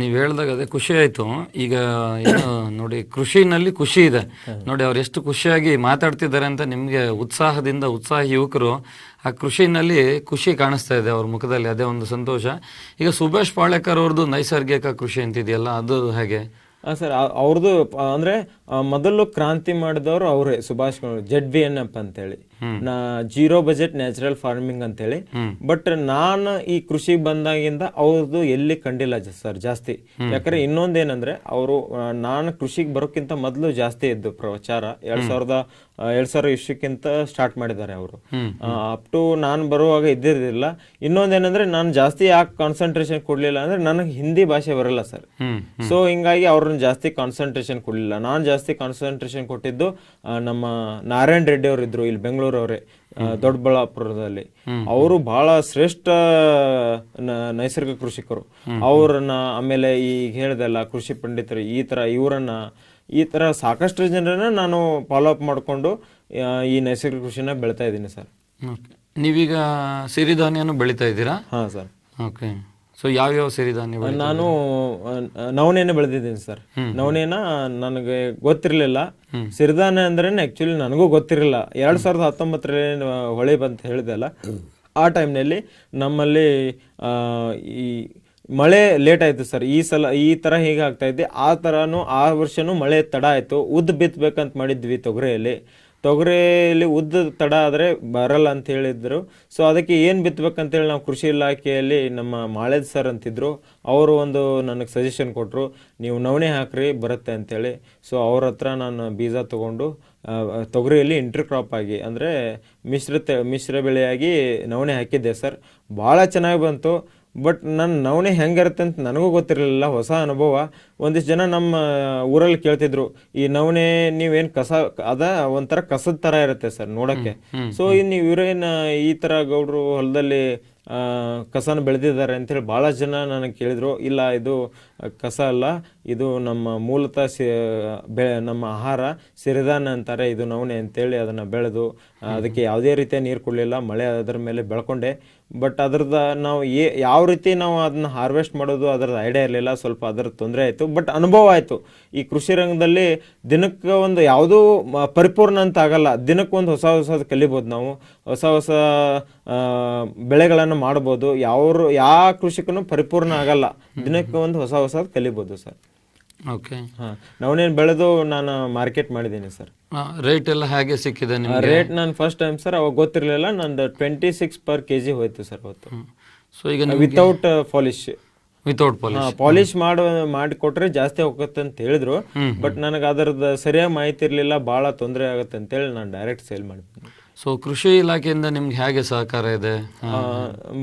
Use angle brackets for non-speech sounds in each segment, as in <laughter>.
ನೀವು ಹೇಳ್ದಾಗ ಅದೇ ಖುಷಿ ಆಯಿತು. ಈಗ ಏನು ನೋಡಿ, ಕೃಷಿನಲ್ಲಿ ಖುಷಿ ಇದೆ. ನೋಡಿ, ಅವ್ರು ಎಷ್ಟು ಖುಷಿಯಾಗಿ ಮಾತಾಡ್ತಿದ್ದಾರೆ ಅಂತ ನಿಮಗೆ ಉತ್ಸಾಹದಿಂದ ಉತ್ಸಾಹಿ ಯುವಕರು ಆ ಕೃಷಿನಲ್ಲಿ ಖುಷಿ ಕಾಣಿಸ್ತಾ ಇದೆ ಅವ್ರ ಮುಖದಲ್ಲಿ, ಅದೇ ಒಂದು ಸಂತೋಷ. ಈಗ ಸುಭಾಷ್ ಪಾಳೇಕರ್ ಅವ್ರದ್ದು ನೈಸರ್ಗಿಕ ಕೃಷಿ ಅಂತಿದೆಯಲ್ಲ, ಅದು ಹಾಗೆ? ಹಾಂ ಸರ್ ಅವ್ರದ್ದು ಅಂದರೆ ಮೊದಲು ಕ್ರಾಂತಿ ಮಾಡಿದವರು ಅವರೇ, Subhash Z B N F ಅಂತೇಳಿ. ಜೀರೋ ಬಜೆಟ್ ನ್ಯಾಚುರಲ್ ಫಾರ್ಮಿಂಗ್ ಅಂತೇಳಿ. ಬಟ್ ನಾನು ಈ ಕೃಷಿ ಬಂದಾಗಿಂದ ಅವ್ರದ್ದು ಎಲ್ಲಿ ಕಂಡಿಲ್ಲ ಸರ್ ಜಾಸ್ತಿ. ಯಾಕಂದ್ರೆ ಇನ್ನೊಂದೇನಂದ್ರೆ ಅವರು ನಾನು ಕೃಷಿಗೆ ಬರೋಕ್ಕಿಂತ ಮೊದಲು ಜಾಸ್ತಿ ಇದ್ದು ಪ್ರಚಾರ. ಎರಡ್ ಸಾವಿರದ ಎರಡ್ ಸಾವಿರ ಇಷ್ಟಕ್ಕಿಂತ ಸ್ಟಾರ್ಟ್ ಮಾಡಿದ್ದಾರೆ ಅವರು. ಅಪ್ ಟು ನಾನು ಬರುವಾಗ ಇದ್ದಿರಲಿಲ್ಲ. ಇನ್ನೊಂದೇನಂದ್ರೆ ನಾನು ಜಾಸ್ತಿ ಯಾಕೆ ಕಾನ್ಸಂಟ್ರೇಷನ್ ಕೊಡ್ಲಿಲ್ಲ ಅಂದ್ರೆ ನನಗೆ ಹಿಂದಿ ಭಾಷೆ ಬರಲ್ಲ ಸರ್. ಸೊ ಹಿಂಗಾಗಿ ಅವ್ರನ್ನ ಜಾಸ್ತಿ ಕಾನ್ಸಂಟ್ರೇಷನ್ ಕೊಡಲಿಲ್ಲ. ನಾನು ಜಾಸ್ತಿ ಕಾನ್ಸಂಟ್ರೇಷನ್ ಕೊಟ್ಟಿದ್ದು ನಮ್ಮ ನಾರಾಯಣ್ ರೆಡ್ಡಿ ಅವರು ಇದ್ರು ಇಲ್ಲಿ ಬೆಂಗಳೂರವರೇ ದೊಡ್ಡಬಳ್ಳಾಪುರದಲ್ಲಿ ಅವರು ಬಹಳ ಶ್ರೇಷ್ಠ ನೈಸರ್ಗಿಕ ಕೃಷಿಕರು. ಅವರನ್ನ ಆಮೇಲೆ ಈಗ ಹೇಳ್ದಲ್ಲ ಕೃಷಿ ಪಂಡಿತರು ಈ ತರ ಇವರನ್ನ ಈ ತರ ಸಾಕಷ್ಟು ಜನರನ್ನ ನಾನು ಫಾಲೋ ಅಪ್ ಮಾಡಿಕೊಂಡು ಈ ನೈಸರ್ಗಿಕ ಕೃಷಿನ ಬೆಳಿತಾ ಇದ್ದೀನಿ ಸರ್. ನೀವೀಗ ಸಿರಿಧಾನ್ಯನು ಬೆಳಿತಾ ಇದ್ದೀರಾ? ಹಾ ಸರ್. ಓಕೆ. ಸೊ ಯಾವ್ಯಾವ ಸಿರಿಧಾನ್ಯ ನಾನು ನವಣೆನ ಬೆಳೆದಿದ್ದೀನಿ ಸರ್. ನವಣೆನ ನನಗೆ ಗೊತ್ತಿರಲಿಲ್ಲ. ಸಿರಿಧಾನ್ಯ ಅಂದ್ರೆ ಆಕ್ಚುಲಿ ನನಗೂ ಗೊತ್ತಿರಲಿಲ್ಲ. ಎರಡ್ ಸಾವಿರದ ಹತ್ತೊಂಬತ್ತರಲ್ಲಿ ಹೊಳೆ ಬಂತ ಹೇಳಿದೆ ಅಲ್ಲ? ಆ ಟೈಮ್ನಲ್ಲಿ ನಮ್ಮಲ್ಲಿ ಈ ಮಳೆ ಲೇಟ್ ಆಯ್ತು ಸರ್. ಈ ಸಲ ಈ ತರ ಹೀಗೆ ಆಗ್ತಾ ಇದೆ. ಆ ತರನು ಆ ವರ್ಷನೂ ಮಳೆ ತಡ ಆಯ್ತು. ಉದ್ದ ಬಿತ್ತಬೇಕಂತ ಮಾಡಿದ್ವಿ ತೊಗರಿಯಲ್ಲಿ. ತೊಗರಿಯಲ್ಲಿ ಉದ್ದ ತಡ ಆದರೆ ಬರಲ್ಲ ಅಂತ ಹೇಳಿದ್ರು. ಸೊ ಅದಕ್ಕೆ ಏನು ಬಿತ್ತಬೇಕಂತೇಳಿ ನಾವು ಕೃಷಿ ಇಲಾಖೆಯಲ್ಲಿ ನಮ್ಮ ಮಾಳೇದ್ ಸರ್ ಅಂತಿದ್ರು. ಅವರು ಒಂದು ನನಗೆ ಸಜೆಷನ್ ಕೊಟ್ಟರು ನೀವು ನವಣೆ ಹಾಕ್ರಿ, ಬರುತ್ತೆ ಅಂತೇಳಿ. ಸೊ ಅವ್ರ ಹತ್ರ ನಾನು ಬೀಜ ತೊಗೊಂಡು ತೊಗರಿಯಲ್ಲಿ ಇಂಟರ್ ಕ್ರಾಪ್ ಆಗಿ, ಅಂದರೆ ಮಿಶ್ರ ಮಿಶ್ರ ಬೆಳೆಯಾಗಿ ನವಣೆ ಹಾಕಿದ್ದೆ ಸರ್ ಭಾಳ ಚೆನ್ನಾಗಿ ಬಂತು. ಬಟ್ ನನ್ನ ನವಣೆ ಹೆಂಗಿರುತ್ತೆ ಅಂತ ನನಗೂ ಗೊತ್ತಿರಲಿಲ್ಲ. ಹೊಸ ಅನುಭವ. ಒಂದಿಷ್ಟು ಜನ ನಮ್ಮ ಊರಲ್ಲಿ ಕೇಳ್ತಿದ್ರು ಈ ನವಣೆ ನೀವೇನು ಕಸ ಅದ ಒಂಥರ ಕಸದ ಥರ ಇರುತ್ತೆ ಸರ್ ನೋಡಕ್ಕೆ. ಸೊ ಇನ್ನು ಇವರೇನು ಈ ಥರ ಗೌಡ್ರು ಹೊಲದಲ್ಲಿ ಕಸನ ಬೆಳೆದಿದ್ದಾರೆ ಅಂತೇಳಿ ಭಾಳ ಜನ ನನಗೆ ಕೇಳಿದ್ರು. ಇಲ್ಲ ಇದು ಕಸ ಅಲ್ಲ ಇದು ನಮ್ಮ ಮೂಲತಃ ಸಿ ಬೆ ನಮ್ಮ ಆಹಾರ ಸಿರಿಧಾನ್ಯ ಅಂತಾರೆ ಇದು ನವಣೆ ಅಂತೇಳಿ ಅದನ್ನು ಬೆಳೆದು ಅದಕ್ಕೆ ಯಾವುದೇ ರೀತಿಯ ನೀರು ಕೊಡಲಿಲ್ಲ ಮಳೆ ಅದರ ಮೇಲೆ ಬೆಳ್ಕೊಂಡೆ. ಬಟ್ ಅದ್ರದ ನಾವು ಏ ಯಾವ ರೀತಿ ನಾವು ಅದನ್ನ ಹಾರ್ವೆಸ್ಟ್ ಮಾಡೋದು ಅದರದ್ದು ಐಡಿಯಾ ಇರಲಿಲ್ಲ ಸ್ವಲ್ಪ ಅದರ ತೊಂದರೆ ಆಯಿತು. ಬಟ್ ಅನುಭವ ಆಯಿತು. ಈ ಕೃಷಿ ರಂಗದಲ್ಲಿ ದಿನಕ್ಕೆ ಒಂದು ಯಾವುದೂ ಪರಿಪೂರ್ಣ ಅಂತ ಆಗಲ್ಲ. ದಿನಕ್ಕೆ ಒಂದು ಹೊಸ ಹೊಸದು ಕಲಿಬೋದು ನಾವು. ಹೊಸ ಹೊಸ ಬೆಳೆಗಳನ್ನು ಮಾಡ್ಬೋದು. ಯಾವ್ರು ಯಾವ ಕೃಷಿಕನು ಪರಿಪೂರ್ಣ ಆಗಲ್ಲ. ದಿನಕ್ಕೆ ಒಂದು ಹೊಸ ಹೊಸದು ಕಲಿಬೋದು ಸರ್. ಓಕೆ. ಹಾಂ ನಾವೇನು ಬೆಳೆದು ನಾನು ಮಾರ್ಕೆಟ್ ಮಾಡಿದ್ದೀನಿ ಸರ್. ರೇಟ್ ಎಲ್ಲ ಹಾಗೆ ಸಿಕ್ಕಿದೆ ನಿಮಗೆ? ರೇಟ್ ನಾನು ಫಸ್ಟ್ ಟೈಮ್ ಸರ್ ಅವಾಗ ಗೊತ್ತಿರಲಿಲ್ಲ ನಂದು twenty six per K G ಹೋಯ್ತು ಸರ್ ಅವತ್ತು. ಸೊ ಈಗ without polish without polish polish ಮಾಡ ಮಾಡಿಕೊಟ್ರೆ ಜಾಸ್ತಿ ಹೋಗುತ್ತೆ ಅಂತ ಹೇಳಿದ್ರು. ಬಟ್ ನನಗೆ ಅದರದ ಸರಿಯಾಗಿ ಮಾಹಿತಿ ಇರಲಿಲ್ಲ ಭಾಳ ತೊಂದರೆ ಆಗುತ್ತೆ ಅಂತೇಳಿ ನಾನು ಡೈರೆಕ್ಟ್ ಸೇಲ್ ಮಾಡಿದ್ದೀನಿ. ಸೊ ಕೃಷಿ ಇಲಾಖೆಯಿಂದ ನಿಮ್ಗೆ ಹೇಗೆ ಸಹಕಾರ ಇದೆ?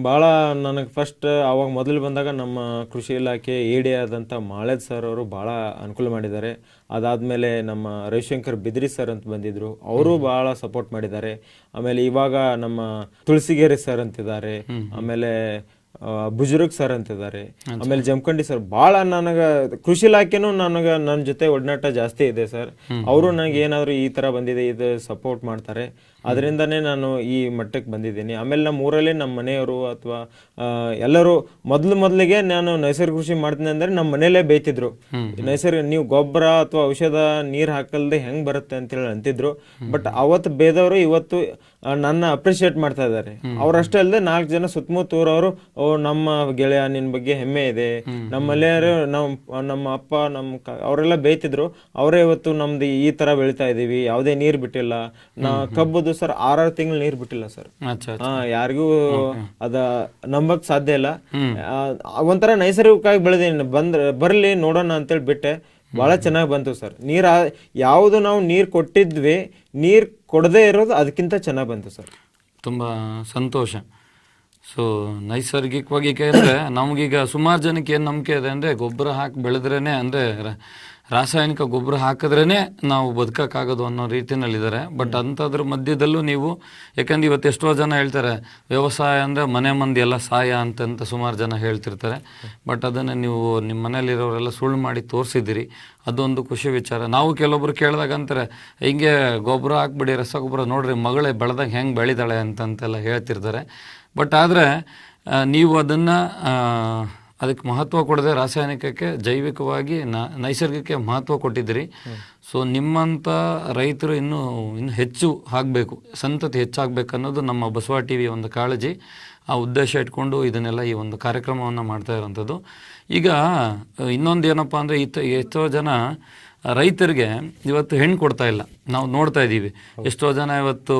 ಭಾಳ ನನಗೆ ಫಸ್ಟ್ ಅವಾಗ ಮೊದಲು ಬಂದಾಗ ನಮ್ಮ ಕೃಷಿ ಇಲಾಖೆ ಎ ಡಿ ಆದಂಥ ಮಾಳೇದ್ ಸರ್ ಅವರು ಭಾಳ ಅನುಕೂಲ ಮಾಡಿದ್ದಾರೆ. ಅದಾದಮೇಲೆ ನಮ್ಮ ರವಿಶಂಕರ್ ಬಿದ್ರಿ ಸರ್ ಅಂತ ಬಂದಿದ್ರು. ಅವರು ಭಾಳ ಸಪೋರ್ಟ್ ಮಾಡಿದ್ದಾರೆ. ಆಮೇಲೆ ಇವಾಗ ನಮ್ಮ ತುಳಸಿಗೇರಿ ಸರ್ ಅಂತಿದ್ದಾರೆ. ಆಮೇಲೆ ಬುಜುರ್ಗ್ ಸರ್ ಅಂತಿದ್ದಾರೆ. ಆಮೇಲೆ ಜಮಖಂಡಿ ಸರ್ ಬಹಳ ನನಗೆ ಕೃಷಿ ಇಲಾಖೆನೂ ನನಗೆ ನನ್ನ ಜೊತೆ ಒಡನಾಟ ಜಾಸ್ತಿ ಇದೆ ಸರ್ ಅವರು ನನಗೆ ಏನಾದರೂ ಈ ಥರ ಬಂದಿದೆ ಇದು ಸಪೋರ್ಟ್ ಮಾಡ್ತಾರೆ. ಅದರಿಂದನೇ ನಾನು ಈ ಮಟ್ಟಕ್ಕೆ ಬಂದಿದ್ದೀನಿ. ಆಮೇಲೆ ನಮ್ಮ ಊರಲ್ಲಿ ನಮ್ಮ ಮನೆಯವರು ಅಥವಾ ಎಲ್ಲರೂ ಮೊದಲು ಮೊದಲಿಗೆ ನಾನು ನೈಸರ್ಗಿಕ ಕೃಷಿ ಮಾಡ್ತೀನಿ ಅಂದರೆ ನಮ್ಮ ಮನೆಯಲ್ಲೇ ಬೇಯ್ತಿದ್ರು. ನೈಸರ್ಗಿಕ ನೀವು ಗೊಬ್ಬರ ಅಥವಾ ಔಷಧ ನೀರು ಹಾಕಲ್ದೆ ಹೆಂಗೆ ಬರುತ್ತೆ ಅಂತೇಳಿ ಅಂತಿದ್ರು. ಬಟ್ ಅವತ್ತು ಬೇದವರು ಇವತ್ತು ನನ್ನ ಅಪ್ರಿಷಿಯೇಟ್ ಮಾಡ್ತಾ ಇದ್ದಾರೆ. ಅವ್ರಷ್ಟೇ ಅಲ್ಲದೆ ನಾಲ್ಕು ಜನ ಸುತ್ತಮುತ್ತ ಊರವರು ಓ ನಮ್ಮ ಗೆಳೆಯ ನಿನ್ ಬಗ್ಗೆ ಹೆಮ್ಮೆ ಇದೆ. ನಮ್ಮ ಮನೆಯವರು ನಮ್ಮ ನಮ್ಮ ಅಪ್ಪ ನಮ್ಮ ಅವರೆಲ್ಲ ಬೇಯ್ತಿದ್ರು. ಅವರೇ ಇವತ್ತು ನಮ್ದು ಈ ತರ ಬೆಳಿತಾ ಇದೀವಿ. ಯಾವುದೇ ನೀರ್ ಬಿಟ್ಟಿಲ್ಲ. ನಾ ಕಬ್ಬದು ಸರ್ ಆರಾರು ತಿಂಗಳು ನೀರ್ ಬಿಟ್ಟಿಲ್ಲ ಸರ್. ಹಾ ಯಾರಿಗೂ ಅದ ನಂಬಕ್ ಸಾಧ್ಯ ಇಲ್ಲ. ಒಂಥರ ನೈಸರ್ಗಿಕವಾಗಿ ಬೆಳೆದೀನಿ ಬಂದ್ರ ಬರ್ಲಿ ನೋಡೋಣ ಅಂತೇಳಿ ಬಿಟ್ಟೆ. ಬಹಳ ಚೆನ್ನಾಗಿ ಬಂತು ಸರ್. ನೀರು ಯಾವುದು ನಾವು ನೀರು ಕೊಟ್ಟಿದ್ವಿ ನೀರು ಕೊಡದೇ ಇರೋದು ಅದಕ್ಕಿಂತ ಚೆನ್ನಾಗಿ ಬಂತು ಸರ್. ತುಂಬ ಸಂತೋಷ. ಸೊ ನೈಸರ್ಗಿಕವಾಗಿ ಅಂದರೆ ನಮಗೀಗ ಸುಮಾರು ಜನಕ್ಕೆ ಏನು ನಂಬಿಕೆ ಇದೆ ಅಂದರೆ ಗೊಬ್ಬರ ಹಾಕಿ ಬೆಳೆದ್ರೇ ಅಂದರೆ ರಾಸಾಯನಿಕ ಗೊಬ್ಬರ ಹಾಕಿದ್ರೇ ನಾವು ಬದುಕೋಕ್ಕಾಗೋದು ಅನ್ನೋ ರೀತಿನಲ್ಲಿದ್ದಾರೆ. ಬಟ್ ಅಂಥದ್ರ ಮಧ್ಯದಲ್ಲೂ ನೀವು ಯಾಕಂದ್ರೆ ಇವತ್ತು ಎಷ್ಟೋ ಜನ ಹೇಳ್ತಾರೆ ವ್ಯವಸಾಯ ಅಂದರೆ ಮನೆ ಮಂದಿ ಎಲ್ಲ ಸಾಯ ಅಂತಂತ ಸುಮಾರು ಜನ ಹೇಳ್ತಿರ್ತಾರೆ. ಬಟ್ ಅದನ್ನು ನೀವು ನಿಮ್ಮ ಮನೇಲಿರೋರೆಲ್ಲ ಸುಳ್ಳು ಮಾಡಿ ತೋರಿಸಿದ್ದೀರಿ ಅದೊಂದು ಖುಷಿ ವಿಚಾರ. ನಾವು ಕೆಲವೊಬ್ರು ಕೇಳಿದಾಗ ಅಂತಾರೆ ಹಿಂಗೆ ಗೊಬ್ಬರ ಹಾಕ್ಬಿಡಿ ರಸಗೊಬ್ಬರ ನೋಡ್ರಿ ಮಗಳೇ ಬೆಳೆದಾಗ ಹೆಂಗೆ ಬೆಳಿತಾಳೆ ಅಂತಂತೆಲ್ಲ ಹೇಳ್ತಿರ್ತಾರೆ. ಬಟ್ ಆದರೆ ನೀವು ಅದನ್ನು ಅದಕ್ಕೆ ಮಹತ್ವ ಕೊಡದೆ ರಾಸಾಯನಿಕಕ್ಕೆ ಜೈವಿಕವಾಗಿ ನ- ನೈಸರ್ಗಿಕ ಮಹತ್ವ ಕೊಟ್ಟಿದ್ದೀರಿ. ಸೊ ನಿಮ್ಮಂಥ ರೈತರು ಇನ್ನೂ, ಇನ್ನು ಹೆಚ್ಚು ಆಗಬೇಕು ಸಂತತಿ ಹೆಚ್ಚಾಗಬೇಕು ಅನ್ನೋದು ನಮ್ಮ ಬಸವ ಟಿ ವಿ ಒಂದು ಕಾಳಜಿ. ಆ ಉದ್ದೇಶ ಇಟ್ಕೊಂಡು ಇದನ್ನೆಲ್ಲ ಈ ಒಂದು ಕಾರ್ಯಕ್ರಮವನ್ನು ಮಾಡ್ತಾ ಇರೋವಂಥದ್ದು ಈಗ, ಇನ್ನೊಂದು ಏನಪ್ಪ ಅಂದರೆ ಈ ಎಷ್ಟೋ ಜನ ರೈತರಿಗೆ ಇವತ್ತು ಹೆಣ್ಣು ಕೊಡ್ತಾ ಇಲ್ಲ. ನಾವು ನೋಡ್ತಾ ಇದ್ದೀವಿ. ಎಷ್ಟೋ ಜನ ಇವತ್ತು